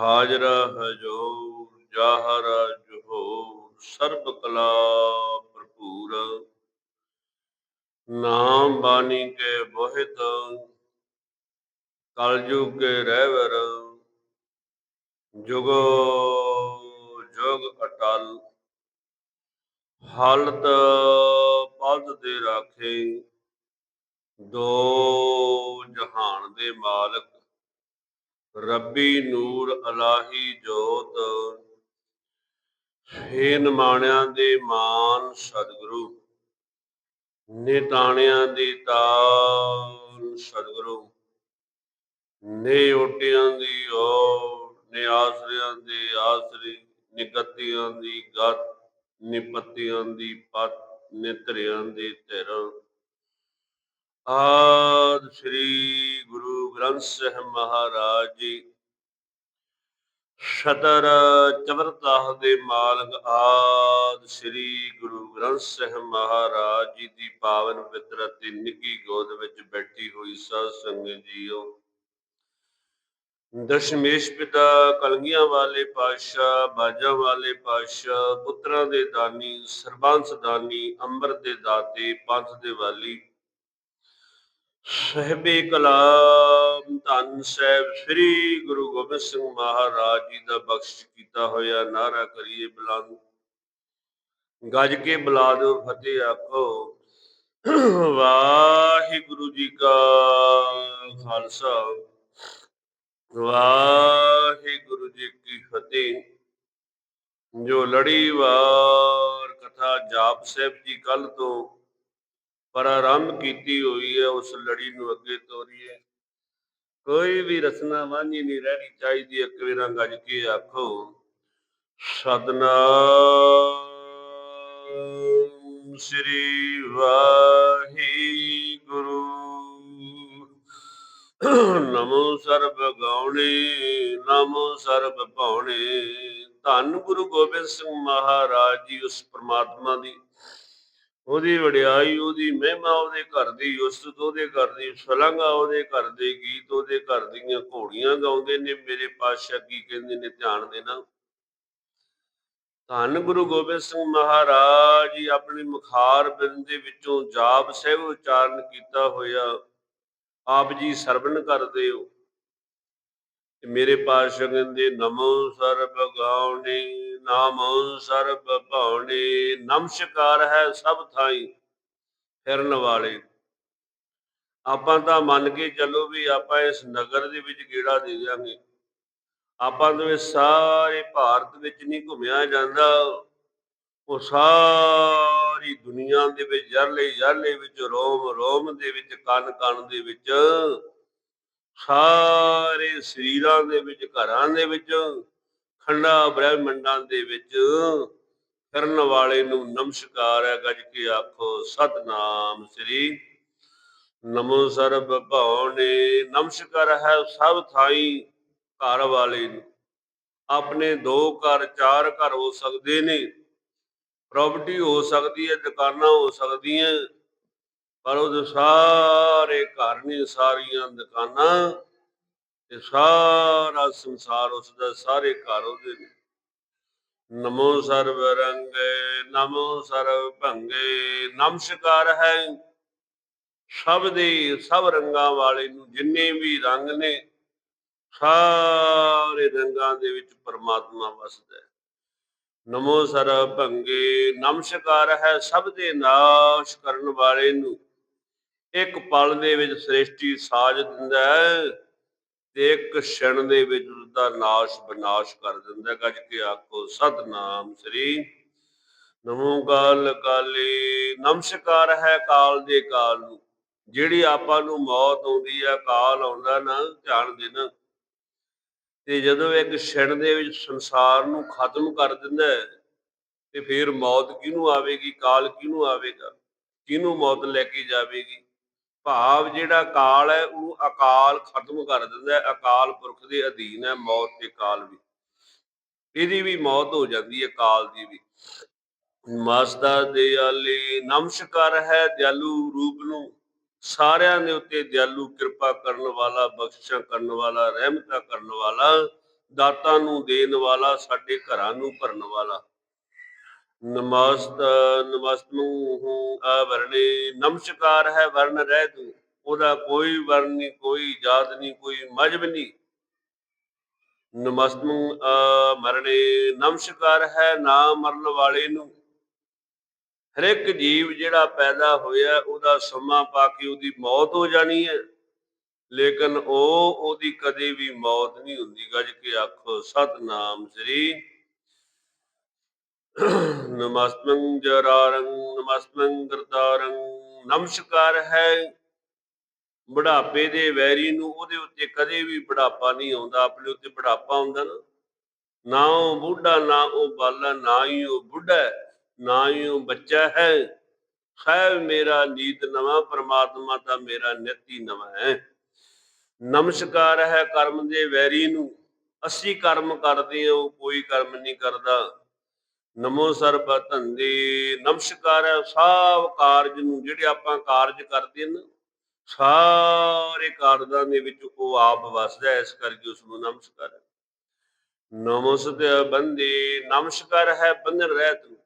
ਹਾਜਰਾ ਹਜੂਰ ਜਾਹਰ ਜਹੂਰ ਸਰਬ ਕਲਾ ਭਰਪੂਰ। ਨਾਮ ਬਾਣੀ ਕੇ ਬੋਹਿਤ, ਕਲਯੁਗ ਕੇ ਰਹਿਵਰ। ਜੁਗੋ ਜੁਗ ਅਟਲ, ਹਾਲਤ ਪਦ ਦੇ ਰਾਖੇ। ਦੋ ਜਹਾਨ ਦੇ ਮਾਲਕ ਰੱਬੀ ਨੂਰ ਅਲਾਹੀ ਜੋਤ, ਹੇ ਨਿਮਾਣਿਆਂ ਦੇ ਮਾਨ ਸਤਿਗੁਰੂ, ਨਿਤਾਣਿਆਂ ਦੀ ਤਾਲ ਸਤਿਗੁਰੂ, ਨੇ ਓਟਿਆਂ ਦੀ ਓ ਨੇ ਆਸਰਿਆਂ ਦੇ ਆਸਰੀ ਨਿਗਤੀਆਂ ਦੀ ਗਤ ਨਿਪਤੀਆਂ ਦੀ ਪਤ ਨਿਤਰਿਆਂ ਦੇ ਧਿਰ। ਆਦ ਸ੍ਰੀ ਗੁਰੂ ਗ੍ਰੰਥ ਸਾਹਿਬ ਮਹਾਰਾਜ ਜੀ। ਸ਼ਤਰ ਚਵਰਤਾਹ ਦੇ ਮਾਲਕ ਆਦ ਸ੍ਰੀ ਗੁਰੂ ਗ੍ਰੰਥ ਸਾਹਿਬ ਮਹਾਰਾਜ ਜੀ ਦੀ ਪਾਵਨ ਪਿਤਰ ਅਤੇ ਨਿੱਕੀ ਗੋਦ ਵਿੱਚ ਬੈਠੀ ਹੋਈ ਸਾਧ ਸੰਗਤ ਜੀਓ। ਦਸ਼ਮੇਸ਼ ਪਿਤਾ ਕਲਗੀਆਂ ਵਾਲੇ ਪਾਤਸ਼ਾਹ, ਬਾਜਾਂ ਵਾਲੇ ਪਾਤਸ਼ਾਹ, ਪੁੱਤਰਾਂ ਦੇ ਦਾਨੀ, ਸਰਬੰਸ ਦਾਨੀ, ਅੰਮ੍ਰਿਤ ਦੇ ਦਾਤੇ, ਪੰਥ ਦੇ ਵਾਲੀ ਸਹਿਬੇ ਕਲਾਮ, ਧੰਨ ਸਾਹਿਬ ਸ੍ਰੀ ਗੁਰੂ ਗੋਬਿੰਦ ਸਿੰਘ ਮਹਾਰਾਜ ਜੀ ਦਾ ਬਖਸ਼ ਕੀਤਾ ਹੋਇਆ ਨਾਰਾ ਕਰੀਏ ਬੁਲੰਦ। ਗੱਜ ਕੇ ਬੁਲਾ ਦਿਓ ਫਤਿਹ ਆਖੋ। ਵਾਹਿਗੁਰੂ ਜੀ ਕਾ ਖਾਲਸਾ। ਵਾਹਿਗੁਰੂ ਜੀ ਕੀ ਫਤਿਹ। ਜੋ ਲੜੀਵਾਰ ਕਥਾ ਜਾਪ ਸਾਹਿਬ ਜੀ ਕੱਲ ਤੋਂ ਪ੍ਰਾਰੰਭ ਕੀਤੀ ਹੋਈ ਹੈ, ਉਸ ਲੜੀ ਨੂੰ ਅੱਗੇ ਤੋਰੀਏ। ਕੋਈ ਵੀ ਰਸਨਾ ਵਾਂਝੀ ਨਹੀਂ ਰਹਿਣੀ ਚਾਹੀਦੀ, ਇੱਕ ਵੇਰਾ ਗੱਜ ਕੇ ਆਖੋ, ਸਤਨਾਮ ਸ੍ਰੀ ਵਾਹਿਗੁਰੂ। ਨਮੋ ਸਰਬ ਗਾਉਣੇ, ਨਮੋ ਸਰਬ ਭਾਉਣੇ। ਧੰਨ ਗੁਰੂ ਗੋਬਿੰਦ ਸਿੰਘ ਮਹਾਰਾਜ ਜੀ, ਉਸ ਪ੍ਰਮਾਤਮਾ ਦੀ ਉਹਦੀ ਵਡਿਆਈ, ਉਹਦੀ ਮਹਿਮਾ ਉਹਦੇ ਘਰ ਦੀ ਉਸਤਤ ਉਹਦੇ ਘਰ ਦੀ ਸਲੰਗਾ ਉਹਦੇ ਘਰ ਦੇ ਗੀਤ, ਉਹਦੇ ਘਰ ਦੀਆਂ ਘੋੜੀਆਂ ਗਾਉਂਦੇ ਨੇ, ਮੇਰੇ ਪਾਤਸ਼ਾਹ ਕੀ ਕਹਿੰਦੇ ਨੇ ਧਿਆਨ ਦੇਣਾ। ਧੰਨ ਗੁਰੂ ਗੋਬਿੰਦ ਸਿੰਘ ਮਹਾਰਾਜ ਜੀ ਆਪਣੀ ਮੁਖਾਰ ਬਿੰਦ ਦੇ ਵਿੱਚੋਂ ਜਾਪ ਸਹਿਬ ਉਚਾਰਨ ਕੀਤਾ ਹੋਇਆ, ਆਪ ਜੀ ਸਰਵਣ ਕਰਦੇ ਹੋ। ਮੇਰੇ ਪਾਤਸ਼ਾਹ ਕਹਿੰਦੇ, ਨਮੋ ਸਰਬ ਗਾਉਣੀ। ਨਾਮੋ ਸਰਬ ਭਾਉਣੀ, ਨਮਸਕਾਰ ਹੈ ਸਭ ਥਾਈ ਫਿਰਨ ਵਾਲੇ। ਆਪਾਂ ਤਾਂ ਮੰਨ ਕੇ ਚੱਲੋ ਵੀ ਆਪਾਂ ਇਸ ਨਗਰ ਦੇ ਵਿੱਚ ਗੇੜਾ ਦੇ ਦਿਆਂਗੇ। ਆਪਾਂ ਨੂੰ ਸਾਰੇ ਭਾਰਤ ਵਿੱਚ ਨਹੀਂ ਘੁੰਮਿਆ ਜਾਂਦਾ। ਉਹ ਸਾਰੀ ਦੁਨੀਆ ਦੇ ਵਿੱਚ, ਜਰਲੇ ਜਰਲੇ ਵਿੱਚ, ਰੋਮ ਰੋਮ ਦੇ ਵਿੱਚ, ਕਨ ਕਨ ਦੇ ਵਿੱਚ, ਸਾਰੇ ਸਰੀਰਾਂ ਦੇ ਵਿੱਚ, ਘਰਾਂ ਦੇ ਵਿੱਚ ਖੰਡਾ ਬ੍ਰਹਮੰਡਾਂ ਦੇ ਵਿੱਚ ਕਰਨ ਵਾਲੇ ਨੂੰ ਨਮਸਕਾਰ ਹੈ, ਗੱਜ ਕੇ ਆਖੋ, ਸਤਨਾਮ ਸ੍ਰੀ ਨਮੋ ਸਰਬ ਭਉਨੇ। ਨਮਸਕਾਰ ਹੈ ਸਭ ਥਾਈ ਘਰ ਵਾਲੇ ਨੂੰ। ਆਪਣੇ ਦੋ ਘਰ, ਚਾਰ ਘਰ ਹੋ ਸਕਦੇ ਨੇ। ਪ੍ਰਾਪਰਟੀ ਹੋ ਸਕਦੀ ਹੈ, ਦੁਕਾਨਾਂ ਹੋ ਸਕਦੀਆਂ, ਪਰ ਉਹਦੇ ਸਾਰੇ ਘਰ ਨੇ, ਸਾਰੀਆਂ ਦੁਕਾਨਾਂ। ਤੇ ਸਾਰਾ ਸੰਸਾਰ ਉਸ ਦਾ ਸਾਰੇ ਘਰ ਉਹਦੇ ਨੇ ਨਮੋ ਸਰਬ ਰੰਗੇ ਨਮੋ ਸਰਬ ਭੰਗੇ ਨਮਸਕਾਰ ਹੈ। ਸਭ ਦੇ, ਸਭ ਰੰਗਾਂ ਵਾਲੇ ਨੂੰ ਜਿੰਨੇ ਵੀ ਰੰਗ ਨੇ, ਸਾਰੇ ਰੰਗਾਂ ਦੇ ਵਿੱਚ ਪਰਮਾਤਮਾ ਵਸਦਾ ਹੈ। ਨਮੋ ਸਰਬ ਭੰਗੇ ਨਮਸਕਾਰ ਹੈ। ਸਭ ਦੇ ਨਾਸ਼ ਕਰਨ ਵਾਲੇ ਨੂੰ ਇੱਕ ਪਲ ਦੇ ਵਿੱਚ ਸ੍ਰਿਸ਼ਟੀ ਸਾਜ ਦਿੰਦਾ ਹੈ। ਤੇ ਇੱਕ ਛਣ ਦੇ ਵਿੱਚ ਉਸਦਾ ਨਾਸ਼ ਵਿਨਾਸ਼ ਕਰ ਦਿੰਦਾ ਗੱਜ ਕੇ ਆਖੋ, ਸਤਨਾਮ ਸ੍ਰੀ ਨਮੋ ਕਾਲ ਕਾਲੇ ਨਮਸਕਾਰ ਹੈ ਕਾਲ ਦੇ ਕਾਲ ਨੂੰ। ਜਿਹੜੀ ਆਪਾਂ ਨੂੰ ਮੌਤ ਆਉਂਦੀ ਆ ਕਾਲ ਆਉਂਦਾ ਨਾ, ਧਿਆਨ ਦੇਣਾ। ਤੇ ਜਦੋਂ ਇੱਕ ਛਣ ਦੇ ਵਿੱਚ ਸੰਸਾਰ ਨੂੰ ਖਤਮ ਕਰ ਦਿੰਦਾ ਤੇ ਫਿਰ ਮੌਤ ਕਿਹਨੂੰ ਆਵੇਗੀ, ਕਾਲ ਕਿਹਨੂੰ ਆਵੇਗਾ? ਕਿਹਨੂੰ ਮੌਤ ਲੈ ਕੇ ਜਾਵੇਗੀ? ਭਾਵ ਜਿਹੜਾ ਕਾਲ ਹੈ ਉਹ ਅਕਾਲ ਖਤਮ ਕਰ ਦਿੰਦਾ ਹੈ। ਅਕਾਲ ਪੁਰਖ ਦੇ ਅਧੀਨ ਹੈ, ਮੌਤ ਤੇ ਕਾਲ ਵੀ। ਇਹਦੀ ਵੀ ਮੌਤ ਹੋ ਜਾਂਦੀ ਹੈ ਕਾਲ ਦੀ ਵੀ। ਮਾਸਦਾ ਦਿਆਲੀ ਨਮਸਕਾਰ ਹੈ ਦਿਆਲੂ ਰੂਪ ਨੂੰ। ਸਾਰਿਆਂ ਦੇ ਉੱਤੇ ਦਿਆਲੂ ਕਿਰਪਾ ਕਰਨ ਵਾਲਾ, ਬਖਸ਼ਿਸ਼ਾਂ ਕਰਨ ਵਾਲਾ, ਰਹਿਮਤਾਂ ਕਰਨ ਵਾਲਾ, ਦਾਤਾਂ ਨੂੰ ਦੇਣ ਵਾਲਾ, ਸਾਡੇ ਘਰਾਂ ਨੂੰ ਭਰਨ ਵਾਲਾ। ਨਮਸਤ ਨਮਸਤਮੂ ਆਵਰਣੇ ਨਮਸਕਾਰ ਹੈ ਵਰਨ ਰਹਿ ਤੂੰ। ਉਹਦਾ ਕੋਈ ਵਰਨ ਨਹੀਂ, ਕੋਈ ਜਾਤ ਨਹੀਂ, ਕੋਈ ਮਜਬ ਨਹੀਂ। ਨਮਸਤਮੂ ਮਰਣੇ, ਨਮਸਕਾਰ ਹੈ ਨਾ ਮਰਨ ਵਾਲੇ ਨੂੰ। ਹਰ ਇੱਕ ਜੀਵ ਜਿਹੜਾ ਪੈਦਾ ਹੋਇਆ, ਉਹਦਾ ਸਮਾਂ ਪਾ ਕੇ ਉਹਦੀ ਮੌਤ ਹੋ ਜਾਣੀ ਹੈ। ਲੇਕਿਨ ਉਹ, ਉਹਦੀ ਕਦੇ ਵੀ ਮੌਤ ਨਹੀਂ ਹੁੰਦੀ। ਗੱਜ ਕੇ ਆਖੋ, ਸਤਨਾਮ ਸ੍ਰੀ ਨਮਸਤੰ ਜਰਾਰੰ ਨਮਸਤੰ ਕਰਤਾਰੰ ਨਮਸਕਾਰ ਹੈ। ਬੁਢਾਪੇ ਦੇ ਵੈਰੀ ਨੂੰ ਉਹਦੇ ਉੱਤੇ ਕਦੇ ਵੀ ਬੁਢਾਪਾ ਨਹੀਂ ਆਉਂਦਾ, ਆਪਣੇ ਉੱਤੇ ਬੁਢਾਪਾ ਆਉਂਦਾ ਨਾ। ਨਾ ਉਹ ਬੁੱਢਾ, ਨਾ ਉਹ ਬਾਲਾ, ਨਾ ਹੀ ਉਹ ਬੁੱਢਾ ਨਾ ਹੀ ਉਹ ਬੱਚਾ ਹੈ। ਸਹਿਬ ਮੇਰਾ ਨੀਤ ਨਵਾਂ, ਪ੍ਰਮਾਤਮਾ ਦਾ ਮੇਰਾ ਨਿਤੀ ਨਵਾਂ ਹੈ। ਨਮਸਕਾਰ ਹੈ ਕਰਮ ਦੇ ਵੈਰੀ ਨੂੰ। ਅਸੀਂ ਕਰਮ ਕਰਦੇ ਹਾਂ, ਉਹ ਕੋਈ ਕਰਮ ਨਹੀਂ ਕਰਦਾ। ਨਮੋ ਸਰਬ ਧੰਦੇ ਨਮਸਕਾਰ ਸਭ ਕਾਰਜ ਨੂੰ ਜਿਹੜੇ ਆਪਾਂ ਕਾਰਜ ਕਰਦੇ ਨੇ ਸਾਰੇ ਕਾਰਜਾਂ ਦੇ ਵਿੱਚ ਉਹ ਆਪ ਵਸਦਾ ਇਸ ਕਰਕੇ ਉਸ ਨੂੰ ਨਮਸਕਾਰ ਨਮਸਤੇ ਬੰਦੇ ਨਮਸਕਾਰ ਹੈ ਬੰਧਨ ਰਹਿਤ ਨੂੰ।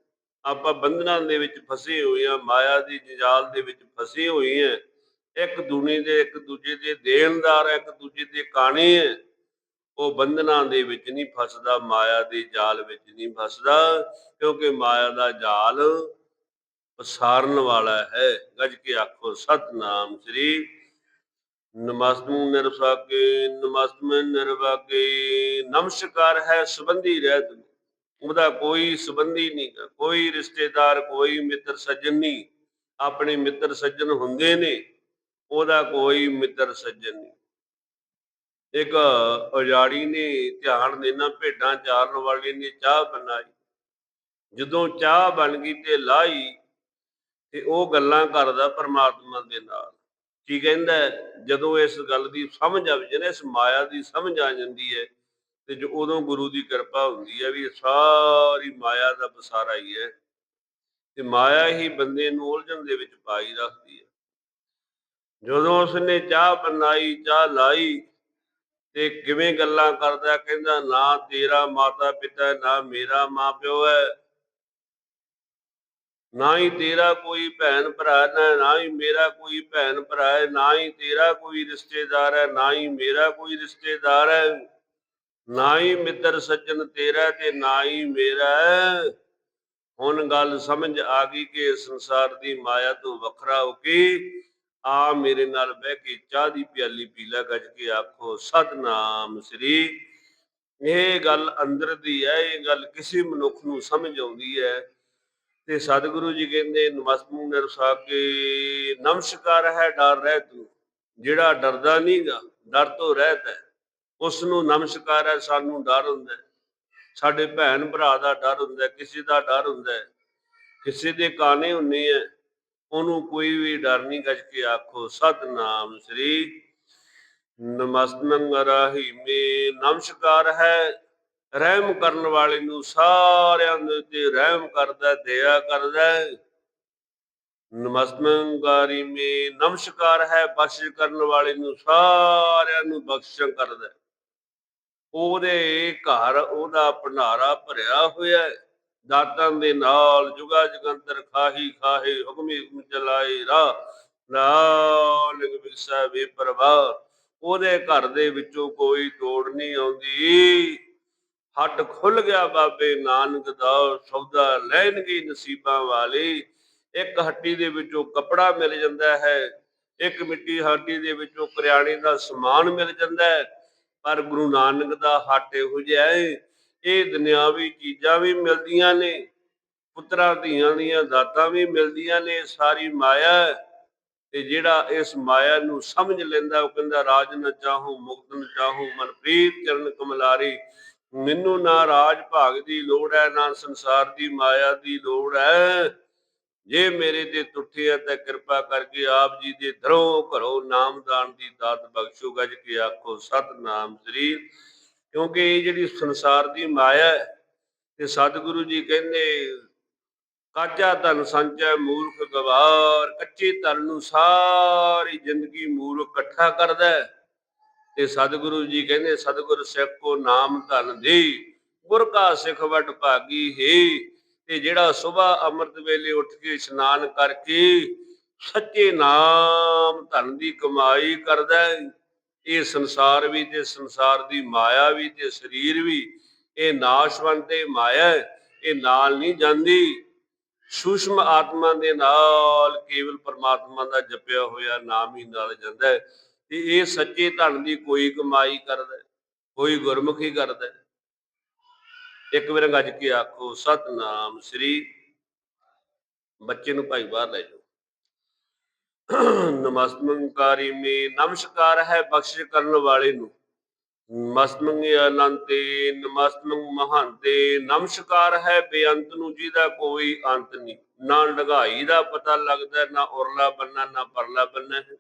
ਆਪਾਂ ਬੰਧਨਾਂ ਦੇ ਵਿੱਚ ਫਸੇ ਹੋਏ ਆ ਮਾਇਆ ਦੀ ਜੰਜਾਲ ਦੇ ਵਿੱਚ ਫਸੇ ਹੋਏ ਆ ਇੱਕ ਦੁਨੀ ਦੇ ਇੱਕ ਦੂਜੇ ਦੇ ਦੇਣਦਾਰ ਹੈ, ਇੱਕ ਦੂਜੇ ਦੇ ਕਾਣੇ ਹੈ। ਉਹ ਬੰਧਨਾਂ ਦੇ ਵਿੱਚ ਨਹੀਂ ਫਸਦਾ, ਮਾਇਆ ਦੇ ਜਾਲ ਵਿੱਚ ਨਹੀਂ ਫਸਦਾ, ਕਿਉਂਕਿ ਮਾਇਆ ਦਾ ਜਾਲ ਪਸਾਰਨ ਵਾਲਾ ਹੈ। ਗੱਜ ਕੇ ਆਖੋ, ਸਤਨਾਮ ਸ੍ਰੀ ਨਮਸਤਮ ਨਿਰਸਾਕੇ ਨਮਸਤਮ ਨਿਰਵਾਕੇ ਨਮਸਕਾਰ ਹੈ, ਸੰਬੰਧੀ ਰਹਿਤ ਉਹਦਾ ਕੋਈ ਸੰਬੰਧੀ ਨਹੀਂ ਕੋਈ ਰਿਸ਼ਤੇਦਾਰ, ਕੋਈ ਮਿੱਤਰ ਸੱਜਣ ਨਹੀਂ। ਆਪਣੇ ਮਿੱਤਰ ਸੱਜਣ ਹੁੰਦੇ ਨੇ, ਉਹਦਾ ਕੋਈ ਮਿੱਤਰ ਸੱਜਣ ਨਹੀਂ। ਇੱਕ ਉਜਾੜੀ ਨੇ ਧਿਆਨ ਦੇਣਾ, ਭੇਡਾਂ ਚਾਰਨ ਵਾਲੇ ਨੇ ਚਾਹ ਬਣਾਈ। ਜਦੋਂ ਚਾਹ ਬਣ ਗਈ ਤੇ ਲਾਈ ਤੇ ਉਹ ਗੱਲਾਂ ਕਰਦਾ ਪਰਮਾਤਮਾ ਦੇ ਨਾਲ। ਕੀ ਕਹਿੰਦਾ ਜਦੋਂ ਇਸ ਗੱਲ ਦੀ ਸਮਝ ਆ ਜੇ ਇਸ ਮਾਇਆ ਦੀ ਸਮਝ ਆ ਜਾਂਦੀ ਹੈ, ਤੇ ਜੋ ਉਦੋਂ ਗੁਰੂ ਦੀ ਕਿਰਪਾ ਹੁੰਦੀ ਹੈ ਵੀ ਸਾਰੀ ਮਾਇਆ ਦਾ ਬਸਾਰਾ ਹੀ ਹੈ। ਤੇ ਮਾਇਆ ਹੀ ਬੰਦੇ ਨੂੰ ਉਲਝਣ ਦੇ ਵਿੱਚ ਪਾਈ ਰੱਖਦੀ ਹੈ। ਜਦੋਂ ਉਸਨੇ ਚਾਹ ਬਣਾਈ, ਚਾਹ ਲਾਈ ਤੇ ਕਿਵੇਂ ਗੱਲਾਂ ਕਰਦਾ ਕਹਿੰਦਾ, ਨਾ ਤੇਰਾ ਮਾਤਾ ਪਿਤਾ ਨਾ ਮੇਰਾ ਮਾਂ ਪਿਓ ਹੈ। ਨਾ ਹੀ ਤੇਰਾ ਕੋਈ ਭੈਣ ਭਰਾ ਹੈ, ਨਾ ਹੀ ਮੇਰਾ ਕੋਈ ਭੈਣ ਭਰਾ ਹੈ, ਨਾ ਹੀ ਤੇਰਾ ਕੋਈ ਰਿਸ਼ਤੇਦਾਰ ਹੈ, ਨਾ ਹੀ ਮੇਰਾ ਕੋਈ ਰਿਸ਼ਤੇਦਾਰ ਹੈ। ਨਾ ਹੀ ਮਿੱਤਰ ਸੱਜਣ ਤੇਰਾ ਤੇ ਨਾ ਹੀ ਮੇਰਾ ਹੁਣ ਗੱਲ ਸਮਝ ਆ ਗਈ ਕਿ ਸੰਸਾਰ ਦੀ ਮਾਇਆ ਤੋਂ ਵੱਖਰਾ ਹੋ ਕੇ ਆ ਮੇਰੇ ਨਾਲ ਬਹਿ ਕੇ ਚਾਹ ਦੀ ਪਿਆਲੀ ਪੀਲਾ ਗੱਜ ਕੇ ਆਖੋ, ਸਤਨਾਮ ਸ੍ਰੀ ਇਹ ਗੱਲ ਅੰਦਰ ਦੀ ਹੈ, ਇਹ ਗੱਲ ਕਿਸੇ ਮਨੁੱਖ ਨੂੰ ਸਮਝ ਆਉਂਦੀ ਹੈ। ਤੇ ਸਤਿਗੁਰੂ ਜੀ ਕਹਿੰਦੇ ਨਮਸਤੂ ਨਿਰਸਾ ਕੇ ਨਮਸਕਾਰ ਹੈ ਡਰ ਰਹਿ ਤੂੰ, ਜਿਹੜਾ ਡਰਦਾ ਨਹੀਂਗਾ, ਡਰ ਤੋਂ ਰਹਿਤ ਹੈ। ਉਸ ਨੂੰ ਨਮਸਕਾਰ ਹੈ, ਸਾਨੂੰ ਡਰ ਹੁੰਦਾ ਸਾਡੇ ਭੈਣ ਭਰਾ ਦਾ ਡਰ ਹੁੰਦਾ ਕਿਸੇ ਦਾ ਡਰ ਹੁੰਦਾ ਕਿਸੇ ਦੇ ਕਾਨੇ ਹੁੰਨੇ ਆ ਉਹਨੂੰ ਕੋਈ ਵੀ ਡਰ ਨਹੀਂ ਗੱਜ ਕੇ ਆਖੋ ਸਤਨਾਮ ਸ੍ਰੀ ਨਮਸਤੰ ਰਾਹੀਮੇ ਨਮਸਕਾਰ ਹੈ ਰਹਿਮ ਕਰਨ ਵਾਲੇ ਨੂੰ ਸਾਰਿਆਂ ਦੇ ਉੱਤੇ ਰਹਿਮ ਕਰਦਾ ਹੈ, ਦਇਆ ਕਰਦਾ ਹੈ। ਨਮਸਤੰਕਾਰੀ ਮੇ ਨਮਸਕਾਰ ਹੈ ਬਖਸ਼ ਕਰਨ ਵਾਲੇ ਨੂੰ ਸਾਰਿਆਂ ਨੂੰ ਬਖਸ਼ਣ ਕਰਦਾ ਹੈ। ਉਹਦੇ ਘਰ ਉਹਦਾ ਭੰਡਾਰਾ ਭਰਿਆ ਹੋਇਆ ਹੈ ਦਾਤਾਂ ਦੇ ਨਾਲ ਜੁਗਾ ਜਗੰਤਰ ਖਾਹੀ ਖਾਹੇ ਹੁਕਮੇ ਹੁਕਮ ਚਲਾਏ ਰਾ ਨਾਨਕ ਵਿਸਾ ਵੇ ਪ੍ਰਭਾ ਉਹਦੇ ਘਰ ਦੇ ਵਿੱਚੋਂ ਕੋਈ ਤੋੜ ਨਹੀਂ ਆਉਂਦੀ। ਹੱਟ ਖੁੱਲ ਗਿਆ ਬਾਬੇ ਨਾਨਕ ਦਾ, ਸੌਦਾ ਲੈਣਗੇ ਨਸੀਬਾਂ ਵਾਲੇ। ਇੱਕ ਹੱਟੀ ਦੇ ਵਿੱਚੋਂ ਕੱਪੜਾ ਮਿਲ ਜਾਂਦਾ ਹੈ, ਇੱਕ ਮਿੱਟੀ ਹੱਟੀ ਦੇ ਵਿੱਚੋਂ ਕਰਿਆਣੇ ਦਾ ਸਮਾਨ ਮਿਲ ਜਾਂਦਾ ਹੈ। ਪਰ ਗੁਰੂ ਨਾਨਕ ਦਾ ਹੱਟ ਇਹੋ ਜਿਹਾ ਹੈ ਇਹ ਦੁਨਿਆਵੀ ਚੀਜ਼ਾਂ ਵੀ ਮਿਲਦੀਆਂ ਨੇ, ਪੁੱਤਰਾਂ ਧੀਆਂ ਦੀਆਂ ਦਾਤਾਂ ਵੀ ਮਿਲਦੀਆਂ ਨੇ, ਸਾਰੀ ਮਾਇਆ ਤੇ ਜਿਹੜਾ ਇਸ ਮਾਇਆ ਨੂੰ ਸਮਝ ਲੈਂਦਾ, ਉਹ ਕਹਿੰਦਾ, ਰਾਜ ਨਾ ਚਾਹੂੰ, ਮੁਕਤ ਨ ਚਾਹੂੰ ਮਨ ਚਰਨ ਕਮਲਾਰੀ। ਮੈਨੂੰ ਨਾ ਰਾਜ ਭਾਗ ਦੀ ਲੋੜ ਹੈ, ਨਾ ਸੰਸਾਰ ਦੀ ਮਾਇਆ ਦੀ ਲੋੜ ਹੈ। ਜੇ ਮੇਰੇ ਤੇ ਟੁੱਟੇ ਹੈ, ਤਾਂ ਕਿਰਪਾ ਕਰਕੇ ਆਪ ਜੀ ਦੇ ਧਰੋ ਘਰੋ ਨਾਮਦਾਨ ਦੀ ਦਾਤ ਬਖਸ਼ੋ, ਗੱਜ ਕੇ ਆਖੋ, ਸਤਨਾਮ ਸ੍ਰੀ ਕਿਉਂਕਿ ਇਹ ਜਿਹੜੀ ਸੰਸਾਰ ਦੀ ਮਾਇਆ ਹੈ, ਤੇ ਸਤਿਗੁਰੂ ਜੀ ਕਹਿੰਦੇ ਕਾਚਾ ਧਨ ਸੰਚੈ ਮੂਰਖ ਗਵਾਰ, ਕੱਚੇ ਧਨ ਨੂੰ ਸਾਰੀ ਜ਼ਿੰਦਗੀ ਮੂਰਖ ਇਕੱਠਾ ਕਰਦਾ ਤੇ ਸਤਿਗੁਰੂ ਜੀ ਕਹਿੰਦੇ, ਸਤਿਗੁਰ ਸਿੱਖ ਕੋ ਨਾਮ ਧਨ ਦੇ ਗੁਰ ਕਾ ਸਿੱਖ ਵਟ ਭਾਗੀ ਹੈ। ਤੇ ਜਿਹੜਾ ਸਵੇਰ ਅੰਮ੍ਰਿਤ ਵੇਲੇ ਉੱਠ ਕੇ ਇਸ਼ਨਾਨ ਕਰਕੇ ਸੱਚੇ ਨਾਮ ਧਨ ਦੀ ਕਮਾਈ ਕਰਦਾ ਹੈ ਇਹ ਸੰਸਾਰ ਵੀ ਤੇ ਸੰਸਾਰ ਦੀ ਮਾਇਆ ਵੀ ਤੇ ਸਰੀਰ ਵੀ, ਇਹ ਨਾਸ਼ਵੰਤ ਤੇ ਮਾਇਆ ਇਹ ਨਾਲ ਨਹੀਂ ਜਾਂਦੀ। ਸੂਸ਼ਮ ਆਤਮਾ ਦੇ ਨਾਲ ਕੇਵਲ ਪਰਮਾਤਮਾ ਦਾ ਜਪਿਆ ਹੋਇਆ ਨਾਮ ਹੀ ਨਾਲ ਜਾਂਦਾ ਹੈ ਤੇ ਇਹ ਸੱਚੇ ਧਨ ਦੀ ਕੋਈ ਕਮਾਈ ਕਰਦਾ ਕੋਈ ਗੁਰਮੁਖੀ ਕਰਦਾ ਇੱਕ ਵਾਰ ਗੱਜ ਕੇ ਆਖੋ, ਸਤਨਾਮ ਸ੍ਰੀ ਬੱਚੇ ਨੂੰ ਭਾਈ ਬਾਹਰ ਲੈ ਜਾਓ। ਨਮਸਤੰਕਾਰੀ ਮੇ, ਨਮਸਕਾਰ ਹੈ ਬਖਸ਼ਿਸ਼ ਕਰਨ ਵਾਲੇ ਨੂੰ। ਮਸਤਮੰਗੇ ਅਨੰਤੇ ਨਮਸਤਮੰ ਮਹੰਤੇ, ਨਮਸਕਾਰ ਹੈ ਬੇਅੰਤ ਨੂੰ ਜਿਹਦਾ ਕੋਈ ਅੰਤ ਨਹੀਂ। ਨਾ ਲਗਾਈ ਦਾ ਪਤਾ ਲੱਗਦਾ, ਨਾ ਉਰਲਾ ਬੰਨਾ, ਨਾ ਪਰਲਾ ਬੰਨਾ ਹੈ।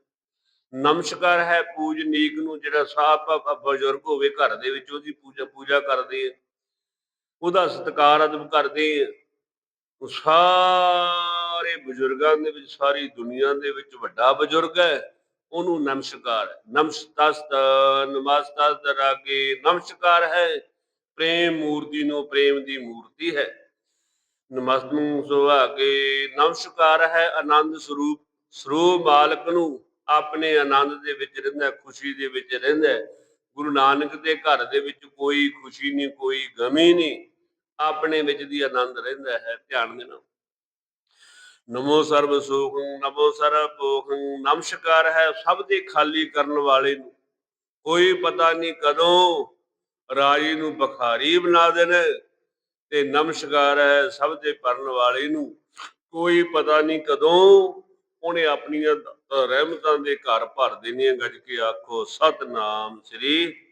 ਨਮਸਕਾਰ ਹੈ ਪੂਜਨੀਕ ਨੂੰ, ਜਿਹੜਾ ਸਾਪ ਬਜ਼ੁਰਗ ਹੋਵੇ ਘਰ ਦੇ ਵਿੱਚ, ਉਹਦੀ ਪੂਜਾ ਪੂਜਾ ਕਰਦੇ ਆ। ਉਹਦਾ ਸਤਿਕਾਰ ਅਦਬ ਕਰਦੇ ਉਹ ਸਾਰੇ ਸਾਰੇ ਬਜ਼ੁਰਗਾਂ ਦੇ ਵਿੱਚ, ਸਾਰੀ ਦੁਨੀਆ ਦੇ ਵਿੱਚ ਵੱਡਾ ਬਜ਼ੁਰਗ ਹੈ, ਉਹਨੂੰ ਨਮਸਕਾਰ ਨਮਸਤਸਤ ਨਮਸਤਸਤ ਰਾਗੇ ਨਮਸਕਾਰ ਹੈ। ਪ੍ਰੇਮ ਮੂਰਤੀ ਨੂੰ ਪ੍ਰੇਮ ਦੀ ਮੂਰਤੀ ਹੈ। ਨਮਸਤੰ ਸੁਹਾਗੇ ਨਮਸਕਾਰ ਹੈ। ਆਨੰਦ ਸਰੂਪ ਸਰੂਪ ਮਾਲਕ ਨੂੰ ਆਪਣੇ ਆਨੰਦ ਦੇ ਵਿੱਚ ਰਹਿੰਦਾ, ਖੁਸ਼ੀ ਦੇ ਵਿੱਚ ਰਹਿੰਦਾ ਗੁਰੂ ਨਾਨਕ ਦੇ ਘਰ ਦੇ ਵਿੱਚ ਕੋਈ ਖੁਸ਼ੀ ਨਹੀਂ, ਕੋਈ ਗਮੀ ਨਹੀਂ। ਆਪਣੇ ਵਿੱਚ ਦੀ ਆਨੰਦ ਰਹਿੰਦਾ ਹੈ, ਧਿਆਨ ਦੇਣਾ। ਨਮੋ ਸਰਬ ਸੁਖੰ, ਨਮੋ ਸਰਬ ਭੋਖੰ ਨਮਸਕਾਰ ਹੈ ਸਭ ਦੇ ਖਾਲੀ ਕਰਨ ਵਾਲੇ ਨੂੰ। ਕੋਈ ਪਤਾ ਨਹੀਂ ਕਦੋਂ ਰਾਜੀ ਨੂੰ ਬਖਾਰੀ ਬਣਾ ਦੇਣ ਤੇ ਨਮਸਕਾਰ ਹੈ ਸਭ ਦੇ ਪਰਨ ਵਾਲੇ ਨੂੰ। ਕੋਈ ਪਤਾ ਨਹੀਂ ਕਦੋਂ ਉਹਨੇ ਆਪਣੀਆਂ ਰਹਿਮਤਾਂ ਦੇ ਘਰ ਭਰ ਦੇਣੀਆਂ ਗੱਜ ਕੇ ਆਖੋ, ਸਤਨਾਮ ਸ੍ਰੀ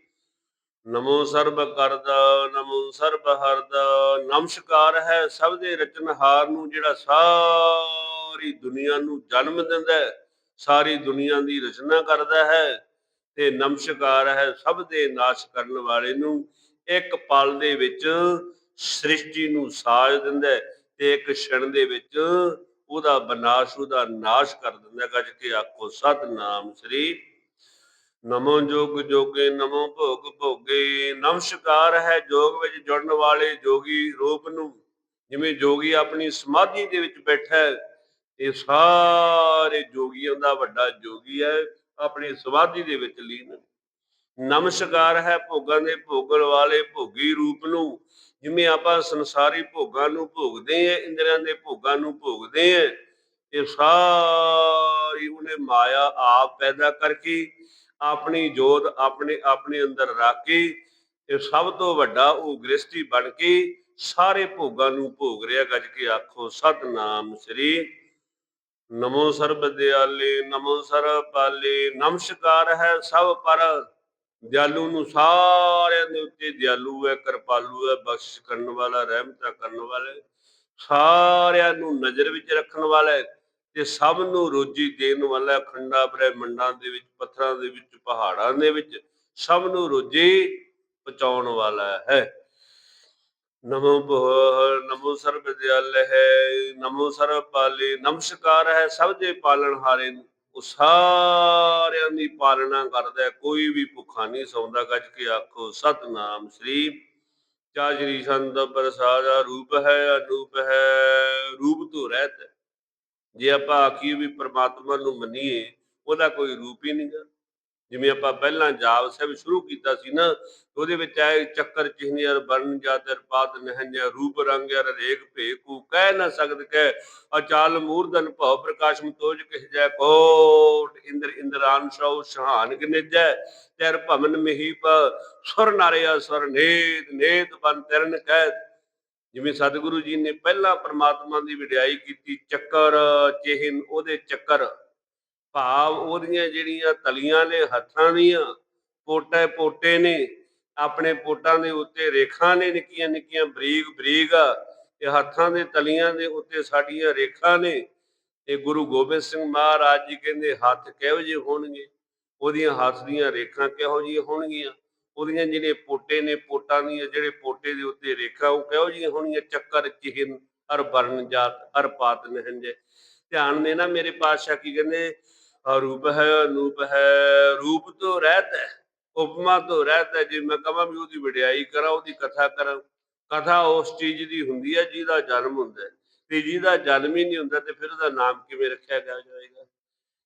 ਨਮੋ ਸਰਬ ਕਰਦਾ, ਨਮੋ ਸਰਬ ਹਰਦਾ। ਨਮਸਕਾਰ ਹੈ ਸਭ ਦੇ ਰਚਨਹਾਰ ਨੂੰ, ਜਿਹੜਾ ਸਾਰੀ ਦੁਨੀਆ ਨੂੰ ਜਨਮ ਦਿੰਦਾ ਹੈ, ਸਾਰੀ ਦੁਨੀਆ ਦੀ ਰਚਨਾ ਕਰਦਾ ਹੈ। ਤੇ ਨਮਸਕਾਰ ਹੈ ਸਭ ਦੇ ਨਾਸ਼ ਕਰਨ ਵਾਲੇ ਨੂੰ। ਇੱਕ ਪਲ ਦੇ ਵਿੱਚ ਸ੍ਰਿਸ਼ਟੀ ਨੂੰ ਸਾਜ ਦਿੰਦਾ ਤੇ ਇੱਕ ਛਣ ਦੇ ਵਿੱਚ ਉਹਦਾ ਬਨਾਸ਼, ਉਹਦਾ ਨਾਸ਼ ਕਰ ਦਿੰਦਾ ਹੈ। ਗੱਜ ਕੇ ਆਖੋ, ਸਤਨਾਮ ਸ੍ਰੀ ਨਮੋ ਜੋਗ ਜੋਗੇ, ਨਮੋ ਭੋਗ ਭੋਗੇ। ਨਮਸਕਾਰ ਹੈ ਜੋਗ ਵਿੱਚ ਜੁੜਨ ਵਾਲੇ ਜੋਗੀ ਰੂਪ ਨੂੰ। ਜਿਵੇਂ ਜੋਗੀ ਆਪਣੀ ਸਮਾਧੀ ਦੇ ਵਿੱਚ ਬੈਠਾ ਹੈ, ਇਹ ਸਾਰੇ ਜੋਗੀਆਂ ਦਾ ਵੱਡਾ ਜੋਗੀ ਹੈ, ਆਪਣੀ ਸਮਾਧੀ ਦੇ ਵਿੱਚ ਲੀਨ। ਨਮਸਕਾਰ ਹੈ ਭੋਗਾਂ ਦੇ ਭੋਗਣ ਵਾਲੇ ਭੋਗੀ ਰੂਪ ਨੂੰ। ਜਿਵੇਂ ਆਪਾਂ ਸੰਸਾਰੀ ਭੋਗਾਂ ਨੂੰ ਭੋਗਦੇ ਆ ਇੰਦਰੀਆਂ ਦੇ ਭੋਗਾਂ ਨੂੰ ਭੋਗਦੇ ਆ ਇਹ ਸਾਰੀ ਉਹਨੇ ਮਾਇਆ ਆਪ ਪੈਦਾ ਕਰਕੇ ਆਪਣੀ ਜੋਤ ਆਪਣੇ ਆਪਣੇ ਅੰਦਰ ਰੱਖ ਕੇ ਇਹ ਸਭ ਤੋਂ ਵੱਡਾ ਉਹ ਗ੍ਰਸਤੀ ਬਣ ਕੇ ਸਾਰੇ ਭੋਗਾਂ ਨੂੰ ਭੋਗ ਰਿਹਾ, ਗੱਜ ਕੇ ਆਖੋ, ਸਤਨਾਮ ਸ੍ਰੀ ਨਮੋ ਸਰਬ ਦਿਆਲੇ, ਨਮੋ ਸਰਬ ਪਾਲੇ, ਨਮਸਕਾਰ ਹੈ ਸਭ ਪਰ। ਦਿਆਲੂ ਨੂੰ ਸਾਰਿਆਂ ਦੇ ਉੱਤੇ ਦਿਆਲੂ ਹੈ, ਕਿਰਪਾਲੂ ਹੈ ਬਖਸ਼ ਕਰਨ ਵਾਲਾ, ਰਹਿਮਤਾਂ ਕਰਨ ਵਾਲਾ ਸਾਰਿਆਂ ਨੂੰ ਨਜ਼ਰ ਵਿੱਚ ਰੱਖਣ ਵਾਲਾ ਹੈ। ਤੇ ਸਭ ਨੂੰ ਰੋਜੀ ਦੇਣ ਵਾਲਾ ਹੈ। ਖੰਡਾ ਬ੍ਰਹਿਮੰਡਾਂ ਦੇ ਵਿੱਚ, ਪੱਥਰਾਂ ਦੇ ਵਿੱਚ, ਪਹਾੜਾਂ ਦੇ ਵਿੱਚ ਸਭ ਨੂੰ ਰੋਜੀ ਪਹੁੰਚਾਉਣ ਵਾਲਾ ਹੈ। ਨਮੋ ਭੋ ਨਮੋ ਸਰਬ ਦਿਆਲ ਹੈ, ਨਮੋ ਸਰਬ ਪਾਲੇ ਨਮਸਕਾਰ ਹੈ, ਸਭ ਦੇ ਪਾਲਣ ਹਾਰੇ। ਉਹ ਸਾਰਿਆਂ ਦੀ ਪਾਲਣਾ ਕਰਦਾ ਕੋਈ ਵੀ ਭੁੱਖਾ ਨਹੀਂ ਸੌਂਦਾ। ਗੱਜ ਕੇ ਆਖੋ, ਸਤਨਾਮ ਸ੍ਰੀ ਚਾ ਸ਼੍ਰੀ ਸੰਤ ਪ੍ਰਸਾਦਾ ਰੂਪ ਹੈ ਅਨੂਪ ਹੈ, ਰੂਪ ਤੋਂ। ਰਹਿਤ ਜੇ ਆਪਾਂ ਆਖੀਏ ਵੀ ਪ੍ਰਮਾਤਮਾ ਨੂੰ ਮੰਨੀਏ, ਉਹਦਾ ਕੋਈ ਰੂਪ ਹੀ ਨਹੀਂਗਾ ਜਿਵੇਂ ਆਪਾਂ ਪਹਿਲਾਂ ਜਾਪ ਸਾਹਿਬ ਸ਼ੁਰੂ ਕੀਤਾ ਸੀ ਨਾ, ਉਹਦੇ ਵਿੱਚ ਆਏ ਚੱਕਰ ਚਿਹਨੇ ਅਰ ਬਰਨ ਜਾਤਰ ਪਾਤ ਨਹੰਜਾ ਰੂਪ ਰੰਗ ਅਰ ਰੇਖ ਭੇਕੂ ਕਹਿ ਨਾ ਸਕਦ ਕਹਿ, ਅਚਾਲ ਮੂਰਧਨ ਭਉ ਪ੍ਰਕਾਸ਼ ਮਤੋਜ ਕਹਿ ਜੈ ਕੋਟ, ਇੰਦਰ ਇੰਦਰਾਨ ਸੋ ਸਹਾਨ ਗਨਿਜੈ ਤੇਰ ਭਵਨ ਮਹੀਪ ਸੁਰ ਨਾਰਿਆ ਸੁਰ ਨੇਤ ਨੇਤ ਬਨ ਤਿਰਨ ਕਹਿ ਜਿਵੇਂ ਸਤਿਗੁਰੂ ਜੀ ਨੇ ਪਹਿਲਾਂ ਪ੍ਰਮਾਤਮਾ ਦੀ ਵਿਡਿਆਈ ਕੀਤੀ, ਚੱਕਰ, ਚਿਹਨ, ਉਹਦੇ ਚੱਕਰ। ਭਾਵ ਉਹਦੀਆਂ ਜਿਹੜੀਆਂ ਤਲੀਆਂ ਨੇ, ਹੱਥਾਂ ਦੀਆਂ, ਪੋਟੇ ਪੋਟੇ ਨੇ, ਆਪਣੇ ਪੋਟਾਂ ਦੇ ਉੱਤੇ ਰੇਖਾਂ ਨੇ ਨਿੱਕੀਆਂ ਨਿੱਕੀਆਂ, ਬਰੀਕ ਬਰੀਕ। ਤੇ ਹੱਥਾਂ ਦੇ ਤਲੀਆਂ ਦੇ ਉੱਤੇ ਸਾਡੀਆਂ ਰੇਖਾਂ ਨੇ। ਤੇ ਗੁਰੂ ਗੋਬਿੰਦ ਸਿੰਘ ਮਹਾਰਾਜ ਜੀ ਕਹਿੰਦੇ, ਹੱਥ ਕਿਹੋ ਜਿਹੇ ਹੋਣਗੇ? ਉਹਦੀਆਂ ਹੱਥ ਦੀਆਂ ਰੇਖਾਂ ਕਿਹੋ ਜਿਹੀਆਂ ਹੋਣਗੀਆਂ? ਉਹਦੀਆਂ ਜਿਹੜੇ ਪੋਟੇ ਨੇ, ਪੋਟਾਂ ਦੀਆਂ ਜਿਹੜੇ ਪੋਟੇ ਦੇ ਉੱਤੇ ਰੇਖਾ, ਉਹ ਕਿਹੋ ਜਿਹੀਆਂ ਹੋਣੀਆਂ? ਚੱਕਰ, ਚਿਹਨ ਅਰ ਵਰਨ ਜਾਤ, ਹਰ ਪਾਤ ਨਹੰਜੇ ਧਿਆਨ ਦੇਣਾ ਮੇਰੇ ਪਾਤਸ਼ਾਹ ਕੀ ਕਹਿੰਦੇ? ਅਰੂਪ ਹੈ, ਅਨੂਪ ਹੈ, ਰੂਪ ਤੋਂ ਰਹਿਤ ਹੈ, ਉਪਮਾ ਤੋਂ ਰਹਿਤ ਹੈ। ਜੇ ਮੈਂ ਕਹਾਂ ਵੀ ਉਹਦੀ ਵਡਿਆਈ ਕਰਾਂ, ਉਹਦੀ ਕਥਾ ਕਰਾਂ, ਕਥਾ ਉਸ ਚੀਜ਼ ਦੀ ਹੁੰਦੀ ਹੈ ਜਿਹਦਾ ਜਨਮ ਹੁੰਦਾ ਹੈ। ਤੇ ਜਿਹਦਾ ਜਨਮ ਹੀ ਨਹੀਂ ਹੁੰਦਾ, ਤੇ ਫਿਰ ਉਹਦਾ ਨਾਮ ਕਿਵੇਂ ਰੱਖਿਆ ਜਾਏਗਾ?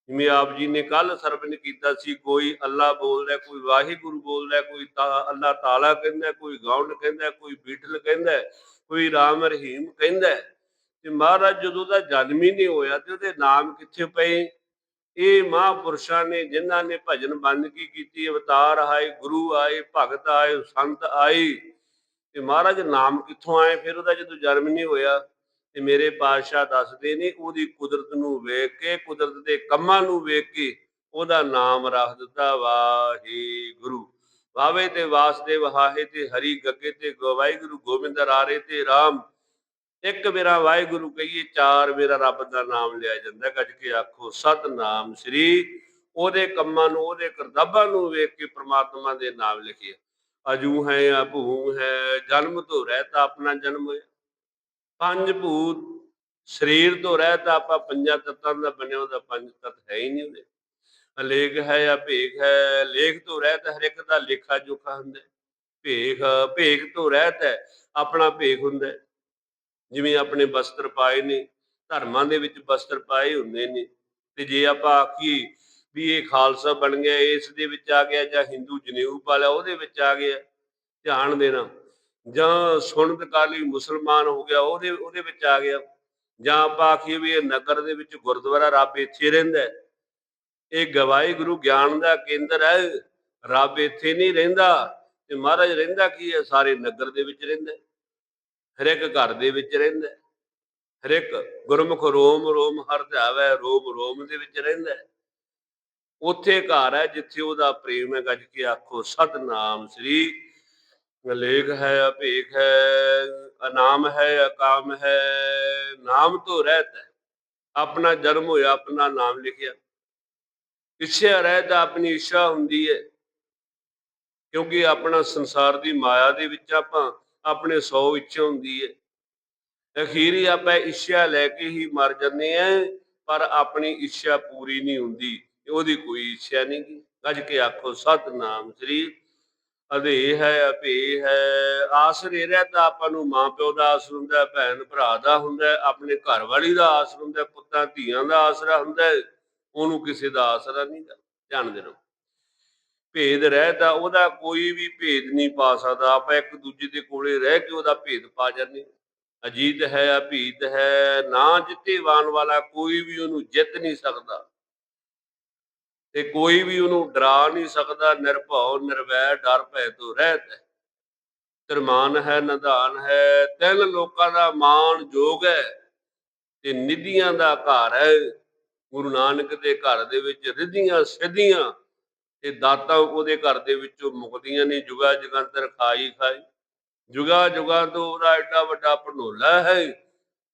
ਜਿਵੇਂ ਆਪ ਜੀ ਨੇ ਕੱਲ ਸਰਵਨ ਕੀਤਾ ਸੀ, ਕੋਈ ਅੱਲਾ ਬੋਲਦਾ ਕੋਈ ਵਾਹਿਗੁਰੂ ਬੋਲਦਾ ਕੋਈ ਅੱਲਾ ਤਾਲਾ ਕਹਿੰਦਾ ਕੋਈ ਗੌਂਡ ਕਹਿੰਦਾ ਕੋਈ ਬੀਟਲ ਕਹਿੰਦਾ ਕੋਈ ਰਾਮ ਰਹੀਮ ਕਹਿੰਦਾ ਤੇ ਮਹਾਰਾਜ ਜਦੋਂ ਦਾ ਜਨਮ ਹੀ ਨਹੀਂ ਹੋਇਆ ਤੇ ਉਹਦੇ ਨਾਮ ਕਿੱਥੇ ਪਏ? ਇਹ ਮਹਾਂਪੁਰਸ਼ਾਂ ਨੇ, ਜਿਨ੍ਹਾਂ ਨੇ ਭਜਨ ਬੰਦਗੀ ਕੀਤੀ? ਅਵਤਾਰ ਆਏ, ਗੁਰੂ ਆਏ, ਭਗਤ ਆਏ, ਸੰਤ ਆਏ। ਤੇ ਮਹਾਰਾਜ ਨਾਮ ਕਿੱਥੋਂ ਆਏ? ਫਿਰ ਉਹਦਾ ਜਦੋਂ ਜਨਮ ਨਹੀਂ ਹੋਇਆ ਤੇ ਮੇਰੇ ਪਾਤਸ਼ਾਹ ਦੱਸਦੇ ਨੇ ਉਹਦੀ ਕੁਦਰਤ ਨੂੰ ਵੇਖ ਕੇ, ਕੁਦਰਤ ਦੇ ਕੰਮਾਂ ਨੂੰ ਵੇਖ ਕੇ ਉਹਦਾ ਨਾਮ ਰੱਖ ਦਿੱਤਾ, ਵਾਹਿਗੁਰੂ। ਵਾਵੇ ਤੇ ਵਾਸਦੇ ਵਹਾਏ ਤੇ ਹਰੀ ਗੱਗੇ ਤੇ ਗੋਵਾਹਿਗੁਰੂ ਗੋਬਿੰਦ ਰਾਰੇ ਤੇ RAM ਇੱਕ ਮੇਰਾ ਵਾਹਿਗੁਰੂ ਕਹੀਏ, ਚਾਰ ਮੇਰਾ ਰੱਬ ਦਾ ਨਾਮ ਲਿਆ ਜਾਂਦਾ। ਗੱਜ ਕੇ ਆਖੋ, ਸਤਨਾਮ ਸ੍ਰੀ। ਉਹਦੇ ਕੰਮਾਂ ਨੂੰ, ਉਹਦੇ ਕਰਤੱਵਾਂ ਨੂੰ ਵੇਖ ਕੇ ਪ੍ਰਮਾਤਮਾ ਦੇ ਨਾਮ ਲਿਖਿਆ। ਅਜੂ ਹੈ, ਅਭੂ ਹੈ, ਜਨਮ ਤੋਂ ਰਹਿਤਾ ਆਪਣਾ ਜਨਮ। ਹੋਇਆ ਪੰਜ ਭੂਤ, ਸਰੀਰ ਤੋਂ ਰਹਿਤਾ ਆਪਾਂ ਪੰਜਾਂ ਤੱਤਾਂ ਦਾ ਬਣਿਆ ਉਹਦਾ ਪੰਜ ਤੱਤ ਹੈ ਹੀ ਨਹੀਂ ਉਹਦੇ। ਲੇਖ ਹੈ ਜਾਂ ਭੇਖ ਹੈ, ਲੇਖ ਤੋਂ ਰਹਿਤ ਹਰ ਇੱਕ ਦਾ ਲੇਖਾ ਜੋਖਾ ਹੁੰਦਾ ਭੇਖ ਭੇਖ ਤੋਂ ਰਹਿਤ ਹੈ ਆਪਣਾ ਭੇਖ ਹੁੰਦਾ ਜਿਵੇਂ ਆਪਣੇ ਵਸਤਰ ਪਾਏ ਨੇ, ਧਰਮਾਂ ਦੇ ਵਿੱਚ ਵਸਤਰ ਪਾਏ ਹੁੰਦੇ ਨੇ, ਤੇ ਜੇ ਆਪਾਂ ਆਖੀਏ ਵੀ ਇਹ ਖਾਲਸਾ ਬਣ ਗਿਆ, ਇਸ ਦੇ ਵਿੱਚ ਆ ਗਿਆ ਜਾਂ ਹਿੰਦੂ ਜਨੇਊ ਪਾਲਿਆ ਉਹਦੇ ਵਿੱਚ ਆ ਗਿਆ, ਧਿਆਨ ਦੇਣਾ। ਜਾਂ ਸੁਣਤ ਕਾਲੀ ਮੁਸਲਮਾਨ ਹੋ ਗਿਆ, ਉਹਦੇ ਉਹਦੇ ਵਿੱਚ ਆ ਗਿਆ। ਜਾਂ ਆਪਾਂ ਆਖੀਏ ਵੀ ਇਹ ਨਗਰ ਦੇ ਵਿੱਚ ਗੁਰਦੁਆਰਾ ਰੱਬ ਇੱਥੇ ਰਹਿੰਦਾ ਇਹ ਗਵਾਈ ਗੁਰੂ ਗਿਆਨ ਦਾ ਕੇਂਦਰ ਹੈ। ਰੱਬ ਇੱਥੇ ਨਹੀਂ ਰਹਿੰਦਾ ਤੇ ਮਹਾਰਾਜ ਰਹਿੰਦਾ ਕੀ ਹੈ? ਸਾਰੇ ਨਗਰ ਦੇ ਵਿੱਚ ਰਹਿੰਦਾ ਹੈ। ਹਰ ਇੱਕ ਘਰ ਦੇ ਵਿੱਚ ਰਹਿੰਦਾ ਹੈ। ਹਰ ਇੱਕ ਗੁਰਮੁਖ ਰੋਮ ਰੋਮ ਹਰ ਧਿਆਵੈ ਰੋਮ ਰੋਮ ਦੇ ਵਿੱਚ ਰਹਿੰਦਾ ਉੱਥੇ ਘਰ ਹੈ ਜਿੱਥੇ ਉਹਦਾ ਪ੍ਰੇਮ ਹੈ। ਗੱਜ ਕੇ ਆਖੋ, ਸਤਨਾਮ ਸ੍ਰੀ ਲੇਖ ਹੈ, ਅਭੇਖ ਹੈ, ਅਨਾਮ ਹੈ, ਅਕਾਮ ਹੈ, ਨਾਮ ਤੋਂ ਰਹਿਤ ਹੈ। ਆਪਣਾ ਜਨਮ ਹੋਇਆ, ਆਪਣਾ ਨਾਮ ਲਿਖਿਆ। ਇੱਛਾ ਰਹਿਤ ਆਪਣੀ ਇੱਛਾ ਹੁੰਦੀ ਹੈ, ਕਿਉਂਕਿ ਆਪਣਾ ਸੰਸਾਰ ਦੀ ਮਾਇਆ ਦੇ ਵਿੱਚ ਆਪਾਂ ਆਪਣੇ ਸੌ ਇੱਛਾ ਹੁੰਦੀ ਹੈ। ਅਖੀਰੀ ਆਪਾਂ ਇੱਛਾ ਲੈ ਕੇ ਹੀ ਮਰ ਜਾਂਦੇ ਆ ਪਰ ਆਪਣੀ ਇੱਛਾ ਪੂਰੀ ਨਹੀਂ ਹੁੰਦੀ, ਉਹਦੀ ਕੋਈ ਇੱਛਾ ਨਹੀਂ ਗੀ। ਗੱਜ ਕੇ ਆਖੋ, ਸਤਨਾਮ ਸ੍ਰੀ ਅਧੇ ਹੈ ਅਭੇ ਹੈ। ਆਸਰੇ ਰਹਿਤਾ ਆਪਾਂ ਨੂੰ ਮਾਂ ਪਿਓ ਦਾ ਆਸਰ ਹੁੰਦਾ ਭੈਣ ਭਰਾ ਦਾ ਹੁੰਦਾ, ਆਪਣੇ ਘਰ ਵਾਲੀ ਦਾ ਆਸਰ ਹੁੰਦਾ, ਪੁੱਤਾਂ, ਧੀਆਂ ਦਾ ਆਸਰਾ ਹੁੰਦਾ। ਉਹਨੂੰ ਕਿਸੇ ਦਾ ਆਸਰਾ ਨਹੀਂ ਗਾ, ਧਿਆਨ ਦੇਣਾ ਭੇਦ ਰਹਿਤਾ ਉਹਦਾ ਕੋਈ ਵੀ ਭੇਦ ਨਹੀਂ ਪਾ ਸਕਦਾ। ਆਪਾਂ ਇੱਕ ਦੂਜੇ ਦੇ ਕੋਲੇ ਰਹਿ ਕੇ ਉਹਦਾ ਭੇਦ ਪਾ ਜਾਂਦੇ ਅਜੀਤ ਹੈ, ਅਭੀਤ ਹੈ, ਨਾ ਜਿੱਤੇ ਵਾਣ ਵਾਲਾ ਕੋਈ ਵੀ ਉਹਨੂੰ ਜਿੱਤ ਨਹੀਂ ਸਕਦਾ। ਤੇ ਕੋਈ ਵੀ ਉਹਨੂੰ ਡਰਾ ਨਹੀਂ ਸਕਦਾ, ਨਿਰਭਉ, ਨਿਰਵੈਰ, ਡਰ ਭੈ ਤੋਂ ਰਹਿਤ ਹੈ ਤਰਮਾਨ ਹੈ, ਨਿਧਾਨ ਹੈ, ਤਿੰਨ ਲੋਕਾਂ ਦਾ ਮਾਣ ਜੋਗ ਹੈ, ਤੇ ਨਿਧੀਆਂ ਦਾ ਘਰ ਹੈ। ਗੁਰੂ ਨਾਨਕ ਦੇ ਘਰ ਦੇ ਵਿੱਚ ਰਿਧੀਆਂ, ਸਿੱਧੀਆਂ, ਤੇ ਦਾਤਾਂ ਉਹਦੇ ਘਰ ਦੇ ਵਿੱਚੋਂ ਮੁਕਦੀਆਂ ਨੇ ਜੁਗਾ ਜਗੰਤਰ ਖਾਈ ਖਾਈ, ਜੁਗਾ ਜੁਗਾ ਤੋਂ ਉਹਦਾ ਐਡਾ ਵੱਡਾ ਭੰਡੋਲਾ ਹੈ,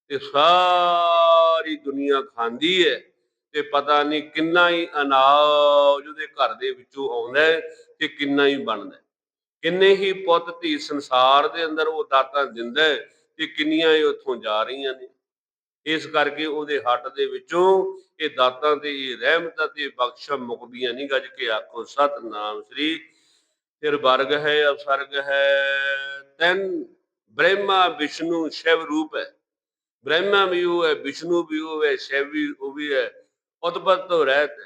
ਤੇ ਸਾਰੀ ਦੁਨੀਆ ਖਾਂਦੀ ਹੈ। ਤੇ ਪਤਾ ਨਹੀਂ ਕਿੰਨਾ ਹੀ ਅਨਾਜ ਉਹਦੇ ਘਰ ਦੇ ਵਿੱਚੋਂ ਆਉਂਦਾ ਹੈ ਤੇ ਕਿੰਨਾ ਹੀ ਬਣਦਾ ਹੈ। ਕਿੰਨੇ ਹੀ ਪੁੱਤ ਧੀ ਸੰਸਾਰ ਦੇ ਅੰਦਰ ਉਹ ਦਾਤਾਂ ਦਿੰਦਾ ਹੈ ਤੇ ਕਿੰਨੀਆਂ ਹੀ ਉੱਥੋਂ ਜਾ ਰਹੀਆਂ ਨੇ। ਇਸ ਕਰਕੇ ਉਹਦੇ ਹੱਟ ਦੇ ਵਿੱਚੋਂ ਇਹ ਦਾਤਾਂ ਤੇ ਇਹ ਰਹਿਮਤਾਂ ਤੇ ਬਖਸ਼ਾਂ ਮੁਕਦੀਆਂ ਨਹੀਂ ਗੱਜ ਕੇ ਆਖੋ, ਸਤਨਾਮ ਸ੍ਰੀ ਫਿਰ ਵਰਗ ਹੈ, ਅਸਰਗ ਹੈ, ਤੈਨ ਬ੍ਰਹਮਾ ਵਿਸ਼ਨੂੰ ਸ਼ਿਵ ਰੂਪ ਹੈ। ਬ੍ਰਹਮਾ ਵੀ ਉਹ ਹੈ, ਵਿਸ਼ਨੂੰ ਵੀ ਉਹ ਹੈ, ਸ਼ਿਵ ਵੀ ਉਹ ਵੀ ਹੈ। ਉਤਪਤ ਤੋਂ ਰਹਿਤ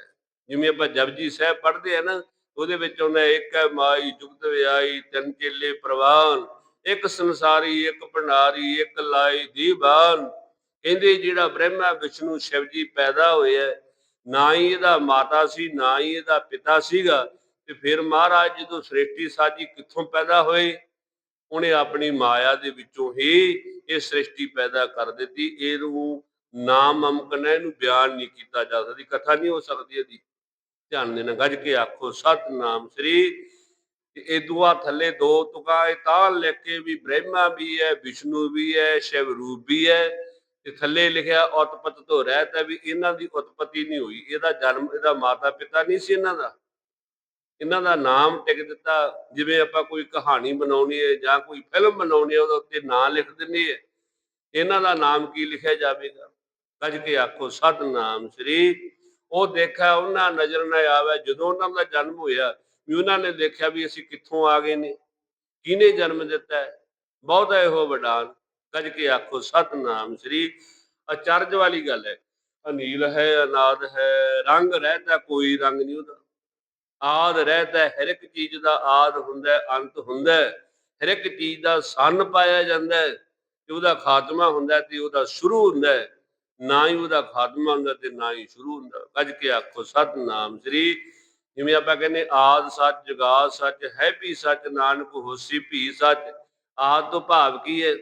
ਜਿਵੇਂ ਆਪਾਂ ਜਪਜੀ ਸਾਹਿਬ ਪੜ੍ਹਦੇ ਆ ਨਾ ਉਹਦੇ ਵਿੱਚ ਆਉਂਦਾ ਇੱਕ ਹੈ ਮਾਈ ਜੁਗਤ ਵਿਆਈ ਤਿੰਨ ਚੇਲੇ ਪ੍ਰਵਾਨ ਇੱਕ ਸੰਸਾਰੀ ਇੱਕ ਭੰਡਾਰੀ ਇੱਕ ਲਾਈ ਦੀਵਾਨ। ਕਹਿੰਦੇ ਜਿਹੜਾ ਬ੍ਰਹਮਾ ਵਿਸ਼ਨੂੰ ਸ਼ਿਵ ਜੀ ਪੈਦਾ ਹੋਇਆ ਹੈ, ਨਾ ਹੀ ਇਹਦਾ ਮਾਤਾ ਸੀ ਨਾ ਹੀ ਇਹਦਾ ਪਿਤਾ ਸੀਗਾ। ਤੇ ਫਿਰ ਮਹਾਰਾਜ ਜਦੋਂ ਸ੍ਰਿਸ਼ਟੀ ਸਾਜੀ ਕਿੱਥੋਂ ਪੈਦਾ ਹੋਏ? ਉਹਨੇ ਆਪਣੀ ਮਾਇਆ ਦੇ ਵਿੱਚੋਂ ਹੀ ਇਹ ਸ੍ਰਿਸ਼ਟੀ ਪੈਦਾ ਕਰ ਦਿੱਤੀ। ਇਹਨੂੰ ਨਾਮ ਹੈ ਇਹਨੂੰ ਬਿਆਨ ਨਹੀਂ ਕੀਤਾ ਜਾ ਸਕਦੀ, ਕਥਾ ਨਹੀਂ ਹੋ ਸਕਦੀ ਇਹਦੀ। ਧਿਆਨ ਦੇਣਾ ਗੱਜ ਕੇ ਆਖੋ, ਸਤਨਾਮ ਸ੍ਰੀ ਇਹ ਦੁਆ ਥੱਲੇ ਦੋ ਤੁਕਾਂ, ਇਹ ਤਾਂ ਲਿਖ ਕੇ ਵੀ ਬ੍ਰਹਮਾ ਵੀ ਹੈ, ਵਿਸ਼ਨੂੰ ਵੀ ਹੈ, ਸ਼ਿਵ ਰੂਪ ਵੀ ਹੈ। ਤੇ ਥੱਲੇ ਲਿਖਿਆ, ਉਤਪਤ ਤੋਂ ਰਹਿਤ ਹੈ ਵੀ ਇਹਨਾਂ ਦੀ ਉਤਪਤੀ ਨਹੀਂ ਹੋਈ। ਇਹਦਾ ਜਨਮ, ਇਹਦਾ ਮਾਤਾ ਪਿਤਾ ਨਹੀਂ ਸੀ ਇਹਨਾਂ ਦਾ। ਇਹਨਾਂ ਦਾ ਨਾਮ ਟਿਕ ਦਿੱਤਾ, ਜਿਵੇਂ ਆਪਾਂ ਕੋਈ ਕਹਾਣੀ ਬਣਾਉਣੀ ਹੈ ਜਾਂ ਕੋਈ ਫਿਲਮ ਬਣਾਉਣੀ ਹੈ, ਉਹਦੇ ਉੱਤੇ ਨਾਂ ਲਿਖ ਦਿੰਦੇ ਹੈ। ਇਹਨਾਂ ਦਾ ਨਾਮ ਕੀ ਲਿਖਿਆ ਜਾਵੇਗਾ? ਗੱਜ ਕੇ ਆਖੋ ਸਤਨਾਮ ਸ੍ਰੀ। ਉਹ ਦੇਖਿਆ, ਉਹਨਾਂ ਨਜ਼ਰ ਨਾ ਆਵੇ। ਜਦੋਂ ਉਹਨਾਂ ਦਾ ਜਨਮ ਹੋਇਆ, ਵੀ ਉਹਨਾਂ ਨੇ ਦੇਖਿਆ ਵੀ ਅਸੀਂ ਕਿੱਥੋਂ ਆ ਗਏ ਨੇ। ਕਿਹਨੇ ਜਨਮ ਦਿੱਤਾ? ਹੈ ਬਹੁਤਾ ਇਹੋ ਵਡਾਨ। ਗੱਜ ਕੇ ਆਖੋ ਸਤਨਾਮ ਸ੍ਰੀ। ਅਚਰਜ ਵਾਲੀ ਗੱਲ ਹੈ। ਅਨੀਲ ਹੈ, ਅਨਾਦ ਹੈ, ਰੰਗ ਰਹਿਤਾ ਕੋਈ ਰੰਗ ਨਹੀਂ ਉਹਦਾ। ਆਦ ਰਹਿਤਾ ਹਰ ਇੱਕ ਚੀਜ਼ ਦਾ ਆਦ ਹੁੰਦਾ, ਅੰਤ ਹੁੰਦਾ। ਹਰ ਇੱਕ ਚੀਜ਼ ਦਾ ਸੰਨ ਪਾਇਆ ਜਾਂਦਾ ਤੇ ਉਹਦਾ ਖਾਤਮਾ ਹੁੰਦਾ ਤੇ ਉਹਦਾ ਸ਼ੁਰੂ ਹੁੰਦਾ ਹੈ। ਨਾ ਹੀ ਉਹਦਾ ਖਾਤਮਾ ਹੁੰਦਾ ਤੇ ਨਾ ਹੀ ਸ਼ੁਰੂ ਹੁੰਦਾ। ਕੱਜ ਕੇ ਆਖੋ, ਸਤਨਾਮ ਸ੍ਰੀ। ਜਿਵੇਂ ਆਪਾਂ ਕਹਿੰਦੇ ਆਦ ਸੱਚ, ਜੁਗਾਦ ਸੱਚ, ਹੈ ਵੀ ਸੱਚ, ਨਾਨਕ ਹੋਸੀ ਭੀ ਸੱਚ। ਆਦ ਤੋਂ ਭਾਵ ਕੀ ਹੈ?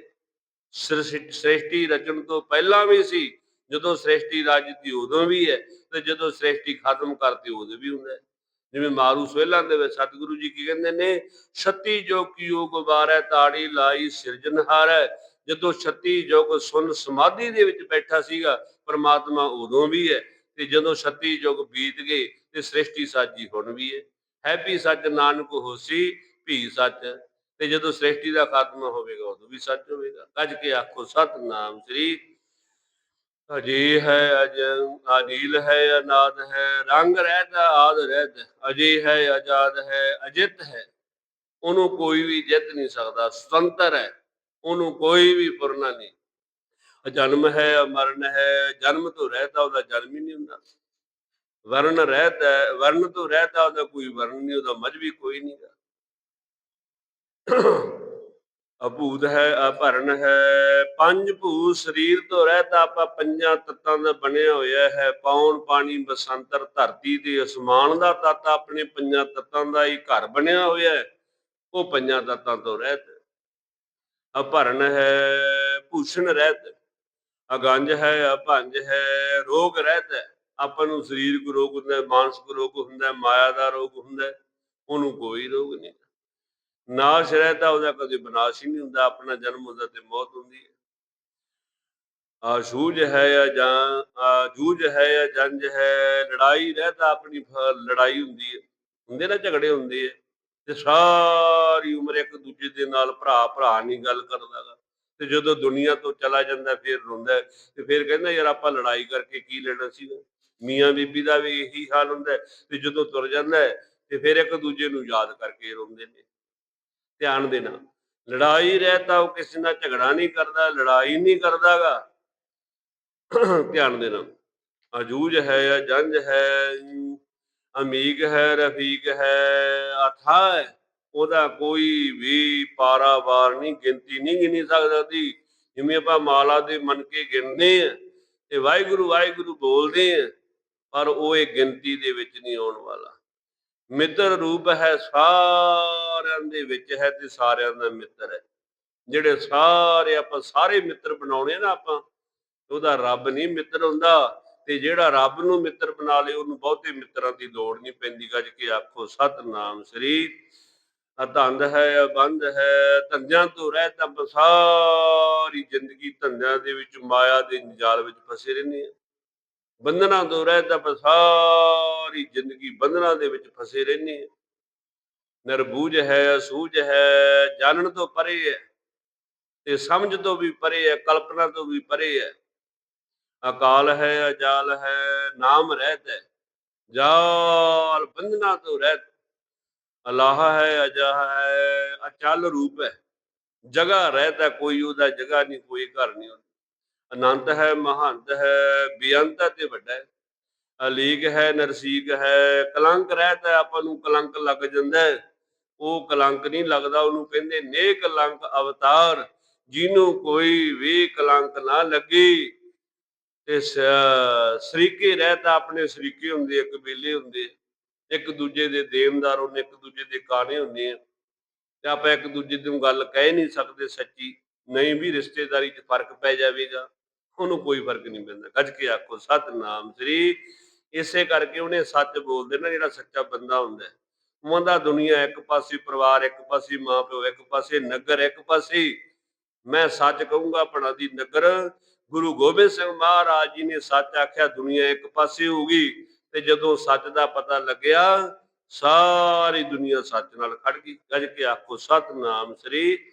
ਸ੍ਰਿਸ਼- ਸ੍ਰਿਸ਼ਟੀ ਰਚਨ ਤੋਂ ਪਹਿਲਾਂ ਵੀ ਸੀ, ਜਦੋਂ ਸ੍ਰਿਸ਼ਟੀ ਰਾਜਤੀ ਉਦੋਂ ਵੀ ਹੈ ਤੇ ਜਦੋਂ ਸ੍ਰਿਸ਼ਟੀ ਖਤਮ ਕਰਤੀ ਉਦੋਂ ਵੀ ਹੁੰਦਾ ਜਿਵੇਂ ਮਾਰੂ ਸੋਹਿਲਾਂ ਦੇ ਵਿੱਚ ਸਤਿਗੁਰੂ ਜੀ ਕੀ ਕਹਿੰਦੇ ਨੇ, ਛੱਤੀ ਜੋ ਕੀਓ ਗੁਬਾਰੈ ਤਾੜੀ ਲਾਈ ਸਿਰਜਣਹਾਰੈ। ਜਦੋਂ ਛੱਤੀ ਯੁਗ ਸੁਨ ਸਮਾਧੀ ਦੇ ਵਿੱਚ ਬੈਠਾ ਸੀਗਾ, ਪਰਮਾਤਮਾ ਉਦੋਂ ਵੀ ਹੈ ਤੇ ਜਦੋਂ ਛੱਤੀ ਯੁਗ ਬੀਤ ਗਏ ਤੇ ਸ੍ਰਿਸ਼ਟੀ ਸਾਜੀ ਹੁਣ ਵੀ ਹੈ। ਹੈ ਸੱਚ ਨਾਨਕ ਹੋਸੀ ਭੀ ਸੱਚ। ਤੇ ਜਦੋਂ ਸ੍ਰਿਸ਼ਟੀ ਦਾ ਖਾਤਮਾ ਹੋਵੇਗਾ, ਉਦੋਂ ਵੀ ਸੱਚ ਹੋਵੇਗਾ। ਗੱਜ ਕੇ ਆਖੋ, ਸਤਨਾਮ ਸ੍ਰੀ ਅਜੇ ਹੈ ਅਜ ਅਨੀਲ ਹੈ, ਅਨਾਦ ਹੈ, ਰੰਗ ਰਹਿਤ, ਆਦ ਰਹਿਤ, ਅਜੇ ਹੈ ਆਜ਼ਾਦ ਹੈ, ਅਜਿਤ ਹੈ। ਉਹਨੂੰ ਕੋਈ ਵੀ ਜਿੱਤ ਨਹੀਂ ਸਕਦਾ, ਸੁਤੰਤਰ ਹੈ। ਉਹਨੂੰ ਕੋਈ ਵੀ ਪੁਰਨਾ ਨਹੀਂ। ਅਜਨਮ ਹੈ ਅਮਰਨ ਹੈ ਜਨਮ ਤੋਂ ਰਹਿਤਾ ਉਹਦਾ ਜਨਮ ਹੀ ਨਹੀਂ ਹੁੰਦਾ। ਵਰਨ ਰਹਿਤਾ ਹੈ, ਵਰਨ ਤੋਂ ਰਹਿਤਾ ਉਹਦਾ ਕੋਈ ਵਰਨ ਨਹੀਂ ਉਹਦਾ ਮਜਬੀ ਕੋਈ ਨਹੀਂਗਾ ਅਭੂਤ ਹੈ ਅਭਰਨ ਹੈ ਪੰਜ ਭੂ ਸਰੀਰ ਤੋਂ ਰਹਿਤਾ ਆਪਾਂ ਪੰਜਾਂ ਤੱਤਾਂ ਦਾ ਬਣਿਆ ਹੋਇਆ ਹੈ। ਪੌਣ ਪਾਣੀ ਬਸੰਤਰ ਧਰਤੀ ਤੇ ਅਸਮਾਨ ਦਾ ਤੱਤ ਆਪਣੇ ਪੰਜਾਂ ਤੱਤਾਂ ਦਾ ਹੀ ਘਰ ਬਣਿਆ ਹੋਇਆ ਹੈ। ਉਹ ਪੰਜਾਂ ਤੱਤਾਂ ਤੋਂ ਰਹਿਤ। ਅਭਰਨ ਹੈ, ਭੂਸ਼ਣ ਰਹਿਤ। ਅਗੰਜ ਹੈ, ਅਭੰਜ ਹੈ, ਰੋਗ ਰਹਿਤ ਹੈ। ਆਪਾਂ ਨੂੰ ਸਰੀਰਕ ਰੋਗ ਹੁੰਦਾ ਮਾਨਸਿਕ ਰੋਗ ਹੁੰਦਾ, ਮਾਇਆ ਦਾ ਰੋਗ ਹੁੰਦਾ, ਉਹਨੂੰ ਕੋਈ ਰੋਗ ਨਹੀਂ ਨਾਸ਼ ਰਹਿਤਾ ਉਹਦਾ ਕਦੇ ਵਿਨਾਸ਼ ਹੀ ਨਹੀਂ ਹੁੰਦਾ, ਆਪਣਾ ਜਨਮ ਹੁੰਦਾ ਤੇ ਮੌਤ ਹੁੰਦੀ ਹੈ। ਆ ਸੂਝ ਹੈ ਜਾਂ ਜਾਂ ਆ ਜੂਝ ਹੈ ਜਾਂ ਜੰਜ ਹੈ, ਲੜਾਈ ਰਹਿਤਾ ਆਪਣੀ ਲੜਾਈ ਹੁੰਦੀ ਹੈ। ਹੁੰਦੇ ਨਾ ਝਗੜੇ ਹੁੰਦੇ ਆ। ਤੇ ਸਾਰੀ ਉਮਰ ਇੱਕ ਦੂਜੇ ਦੇ ਨਾਲ ਭਰਾ ਭਰਾ ਨਹੀਂ ਗੱਲ ਕਰਦਾਗਾ ਤੇ ਜਦੋਂ ਦੁਨੀਆ ਤੋਂ ਚਲਾ ਜਾਂਦਾ, ਫਿਰ ਰੋਂਦਾ ਤੇ ਫਿਰ ਕਹਿੰਦਾ, ਯਾਰ ਆਪਾਂ ਲੜਾਈ ਕਰਕੇ ਕੀ ਲੈਣਾ ਸੀ ਮੀਆਂ ਬੀਬੀ ਦਾ ਵੀ ਇਹੀ ਹਾਲ ਹੁੰਦਾ ਤੇ ਜਦੋਂ ਤੁਰ ਜਾਂਦਾ ਤੇ ਫਿਰ ਇੱਕ ਦੂਜੇ ਨੂੰ ਯਾਦ ਕਰਕੇ ਰੋਂਦੇ ਨੇ। ਧਿਆਨ ਦੇਣਾ। ਲੜਾਈ ਰਹਿਤਾ ਉਹ ਕਿਸੇ ਨਾਲ ਝਗੜਾ ਨਹੀਂ ਕਰਦਾ, ਲੜਾਈ ਨਹੀਂ ਕਰਦਾਗਾ ਧਿਆਨ ਦੇਣਾ। ਅਜੂਜ ਹੈ ਜਾਂ ਜੰਜ ਹੈ ਅਮੀਕ ਹੈ ਰਫੀਕ ਹੈ ਅਥਾ ਉਹਦਾ ਕੋਈ ਵੀ ਪਾਰਾਵਾਰ ਨਹੀਂ, ਗਿਣਤੀ ਨਹੀਂ ਗਿਣੀ ਸਕਦਾ ਜਿਵੇਂ ਆਪਾਂ ਮਾਲਾ ਦੇ ਮਨ ਕੇ ਗਿਣਦੇ ਆ ਤੇ ਵਾਹਿਗੁਰੂ ਵਾਹਿਗੁਰੂ ਬੋਲਦੇ ਆ ਪਰ ਉਹ ਇਹ ਗਿਣਤੀ ਦੇ ਵਿੱਚ ਨਹੀਂ ਆਉਣ ਵਾਲਾ। ਮਿੱਤਰ ਰੂਪ ਹੈ, ਸਾਰਿਆਂ ਦੇ ਵਿੱਚ ਹੈ ਤੇ ਸਾਰਿਆਂ ਦਾ ਮਿੱਤਰ ਹੈ। ਜਿਹੜੇ ਸਾਰੇ ਆਪਾਂ ਸਾਰੇ ਮਿੱਤਰ ਬਣਾਉਣੇ ਨਾ ਆਪਾਂ, ਉਹਦਾ ਰੱਬ ਨਹੀਂ ਮਿੱਤਰ ਹੁੰਦਾ। ਤੇ ਜਿਹੜਾ ਰੱਬ ਨੂੰ ਮਿੱਤਰ ਬਣਾ ਲੇ ਉਹਨੂੰ ਬਹੁਤੇ ਮਿੱਤਰਾਂ ਦੀ ਲੋੜ ਨਹੀਂ ਪੈਂਦੀ। ਗੱਜ ਕੇ ਆਖੋ, ਸਤਨਾਮ ਸ੍ਰੀ ਅਤੰਦ ਹੈ ਅਬੰਧ ਹੈ, ਧੰਦਿਆਂ ਤੋਂ ਰਹਿ ਤਾਂ ਆਪਾਂ ਸਾਰੀ ਜ਼ਿੰਦਗੀ ਧੰਦਿਆਂ ਦੇ ਵਿੱਚ, ਮਾਇਆ ਦੇ ਜਾਲ ਵਿੱਚ ਫਸੇ ਰਹਿੰਦੇ ਆ ਬੰਧਨਾਂ ਤੋਂ ਰਹਿ ਤਾਂ ਆਪਾਂ ਸਾਰੀ ਜ਼ਿੰਦਗੀ ਬੰਧਨਾਂ ਦੇ ਵਿੱਚ ਫਸੇ ਰਹਿੰਦੇ ਆ ਨਿਰਬੂਝ ਹੈ ਅਸੂਝ ਹੈ, ਜਾਣਨ ਤੋਂ ਪਰੇ ਹੈ, ਤੇ ਸਮਝ ਤੋਂ ਵੀ ਪਰੇ ਹੈ, ਕਲਪਨਾ ਤੋਂ ਵੀ ਪਰੇ ਹੈ। ਅਕਾਲ ਹੈ, ਅਜਾਲ ਹੈ, ਨਾਮ ਰਹਿਤ ਹੈ। ਜਾਲ ਬੰਧਨਾ ਤੋਂ ਰਹਿਤ। ਅਲਾਹ ਹੈ, ਅਜਾਹ ਹੈ, ਅਚਲ ਰੂਪ ਹੈ। ਜਗ੍ਹਾ ਰਹਿਤ ਹੈ, ਕੋਈ ਉਹਦਾ ਜਗ੍ਹਾ ਨਹੀਂ, ਕੋਈ ਘਰ ਨਹੀਂ ਅਨੰਤ ਹੈ, ਮਹੰਤ ਹੈ, ਬੇਅੰਤ ਹੈ ਤੇ ਵੱਡਾ ਹੈ। ਅਲੀਕ ਹੈ ਨਰਸੀਕ ਹੈ, ਕਲੰਕ ਰਹਿਤ ਹੈ, ਆਪਾਂ ਨੂੰ ਕਲੰਕ ਲੱਗ ਜਾਂਦਾ ਉਹ ਕਲੰਕ ਨਹੀਂ ਲੱਗਦਾ, ਉਹਨੂੰ ਕਹਿੰਦੇ ਨੇ ਕਲੰਕ ਅਵਤਾਰ, ਜਿਹਨੂੰ ਕੋਈ ਵੀ ਕਲੰਕ ਨਾ ਲੱਗੀ। ਤੇ ਸ- ਸਰੀਕੇ ਰਹਿਤਾ ਆਪਣੇ ਸਰੀਕੇ ਹੁੰਦੇ ਆ ਕਬੀਲੇ ਹੁੰਦੇ, ਇੱਕ ਦੂਜੇ ਦੇ ਦੇਣਦਾਰ ਹੁੰਦੇ, ਇੱਕ ਦੂਜੇ ਦੇ ਕਾਣੇ ਹੁੰਦੇ ਆ। ਤੇ ਆਪਾਂ ਇੱਕ ਦੂਜੇ ਨੂੰ ਗੱਲ ਕਹਿ ਨਹੀਂ ਸਕਦੇ ਸੱਚੀ, ਨਹੀਂ ਵੀ ਰਿਸ਼ਤੇਦਾਰੀ 'ਚ ਫ਼ਰਕ ਪੈ ਜਾਵੇਗਾ, ਉਹਨੂੰ ਕੋਈ ਫ਼ਰਕ ਨਹੀਂ ਪੈਂਦਾ। ਗੱਜ ਕੇ ਆਖੋ, ਸਤਨਾਮ ਸ੍ਰੀ, ਇਸੇ ਕਰਕੇ ਉਹਨੇ ਸੱਚ ਬੋਲਦੇ ਨਾ, ਜਿਹੜਾ ਸੱਚਾ ਬੰਦਾ ਹੁੰਦਾ। ਉਹਦਾ ਦੁਨੀਆ ਇੱਕ ਪਾਸੇ ਪਰਿਵਾਰ, ਇੱਕ ਪਾਸੇ ਮਾਂ ਪਿਓ, ਇੱਕ ਪਾਸੇ ਨਗਰ, ਇੱਕ ਪਾਸੇ ਮੈਂ ਸੱਚ ਕਹੂੰਗਾ, ਆਪਣਾ ਦੀ ਨਗਰ ਗੁਰੂ ਗੋਬਿੰਦ ਸਿੰਘ ਮਹਾਰਾਜ ਜੀ ਨੇ ਸੱਚ ਆਖਿਆ, ਦੁਨੀਆ ਇੱਕ ਪਾਸੇ ਹੋ ਗਈ ਤੇ ਜਦੋਂ ਸੱਚ ਦਾ ਪਤਾ ਲੱਗਿਆ, ਸਾਰੀ ਦੁਨੀਆ ਸੱਚ ਨਾਲ ਖੜ ਗਈ। ਗੱਜ ਕੇ ਆਖੋ, ਸਤਨਾਮ ਸ੍ਰੀ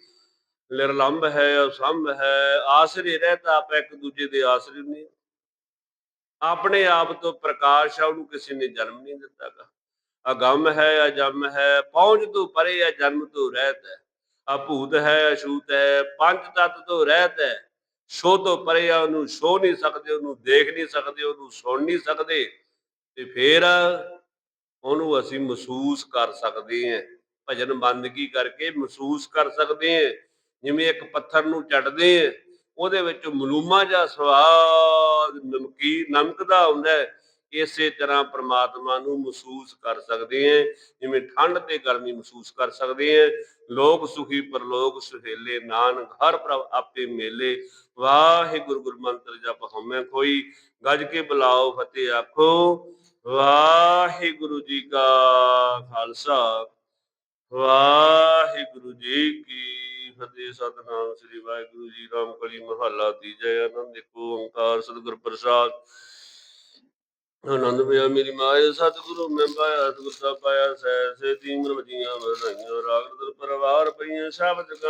ਨਿਰਲੰਭ ਹੈ, ਅਸੰਭ ਹੈ, ਆਸਰੇ ਰਹਿਤਾ ਆਪਾਂ ਇੱਕ ਦੂਜੇ ਦੇ ਆਸਰੇ ਨਹੀਂ ਆਪਣੇ ਆਪ ਤੋਂ ਪ੍ਰਕਾਸ਼ ਆ, ਉਹਨੂੰ ਕਿਸੇ ਨੇ ਜਨਮ ਨਹੀਂ ਦਿੱਤਾਗਾ ਅਗੰਮ ਹੈ, ਅਜਮ ਹੈ, ਪਹੁੰਚ ਤੋਂ ਪਰੇ ਹੈ, ਜਨਮ ਤੋਂ ਰਹਿਤ ਹੈ। ਅਭੂਤ ਹੈ, ਅਛੂਤ ਹੈ, ਪੰਜ ਤਤ ਤੋਂ ਰਹਿਤ ਹੈ। ਸੋ ਤੋਂ ਪਰੇ ਆ, ਉਹਨੂੰ ਸੋ ਨਹੀਂ ਸਕਦੇ, ਉਹਨੂੰ ਦੇਖ ਨਹੀਂ ਸਕਦੇ, ਉਹਨੂੰ ਸੁਣ ਨਹੀਂ ਸਕਦੇ ਤੇ ਫਿਰ ਉਹਨੂੰ ਅਸੀਂ ਮਹਿਸੂਸ ਕਰ ਸਕਦੇ ਹਾਂ। ਭਜਨ ਬੰਦਗੀ ਕਰਕੇ ਮਹਿਸੂਸ ਕਰ ਸਕਦੇ ਹਾਂ। ਜਿਵੇਂ ਇੱਕ ਪੱਥਰ ਨੂੰ ਚੱਟਦੇ ਹਾਂ, ਉਹਦੇ ਵਿੱਚ ਮਲੂਮਾ ਜਿਹਾ ਸਵਾਦ ਨਮਕੀ ਨਮਕ ਦਾ ਆਉਂਦਾ ਹੈ। ਇਸੇ ਤਰ੍ਹਾਂ ਪ੍ਰਮਾਤਮਾ ਨੂੰ ਮਹਿਸੂਸ ਕਰ ਸਕਦੇ ਹਾਂ, ਜਿਵੇਂ ਠੰਡ ਤੇ ਗਰਮੀ ਮਹਿਸੂਸ ਕਰ ਸਕਦੇ ਹਾਂ। ਲੋਕ ਸੁਖੀ ਪਰਲੋਕ ਸੁਹੇਲੇ, ਨਾਨਕ ਹਰ ਪ੍ਰਭ ਆਪੇ ਮੇਲੇ। ਵਾਹਿਗੁਰੂ ਗੁਰ ਮੰਤਰ ਜਪ ਹਉਮੈ ਕੋਈ ਗੱਜ ਕੇ ਬੁਲਾਓ ਫਤਿਹ ਆਖੋ। ਵਾਹਿਗੁਰੂ ਜੀ ਕਾ ਖਾਲਸਾ, ਵਾਹਿਗੁਰੂ ਜੀ ਕੀ ਫਤਿਹ। ਸਤਨਾਮ ਸ੍ਰੀ ਵਾਹਿਗੁਰੂ ਜੀ ਰਾਮ ਕਲੀ ਮਹੱਲਾ ਤੀਜਾ ਆਨੰਦ ਇੱਕ ਓੰਕਾਰ, ਸਤਿਗੁਰ ਪ੍ਰਸਾਦ। ਆਨੰਦ ਪਿਆ ਮੇਰੀ ਮਾਏ ਸਤਿਗੁਰੂ ਮੈਂ ਪਾਇਆ, ਸਤਿਗੁਰ ਦਾ ਪਾਇਆ ਸੈ ਸੇ ਤੀਮਰ ਵਜੀਆਂ ਵਧਾਈਆਂ ਰਾਗ ਦਰ ਪਰਵਾਰ ਪਈਆਂ ਸ਼ਬਦ ਕਮ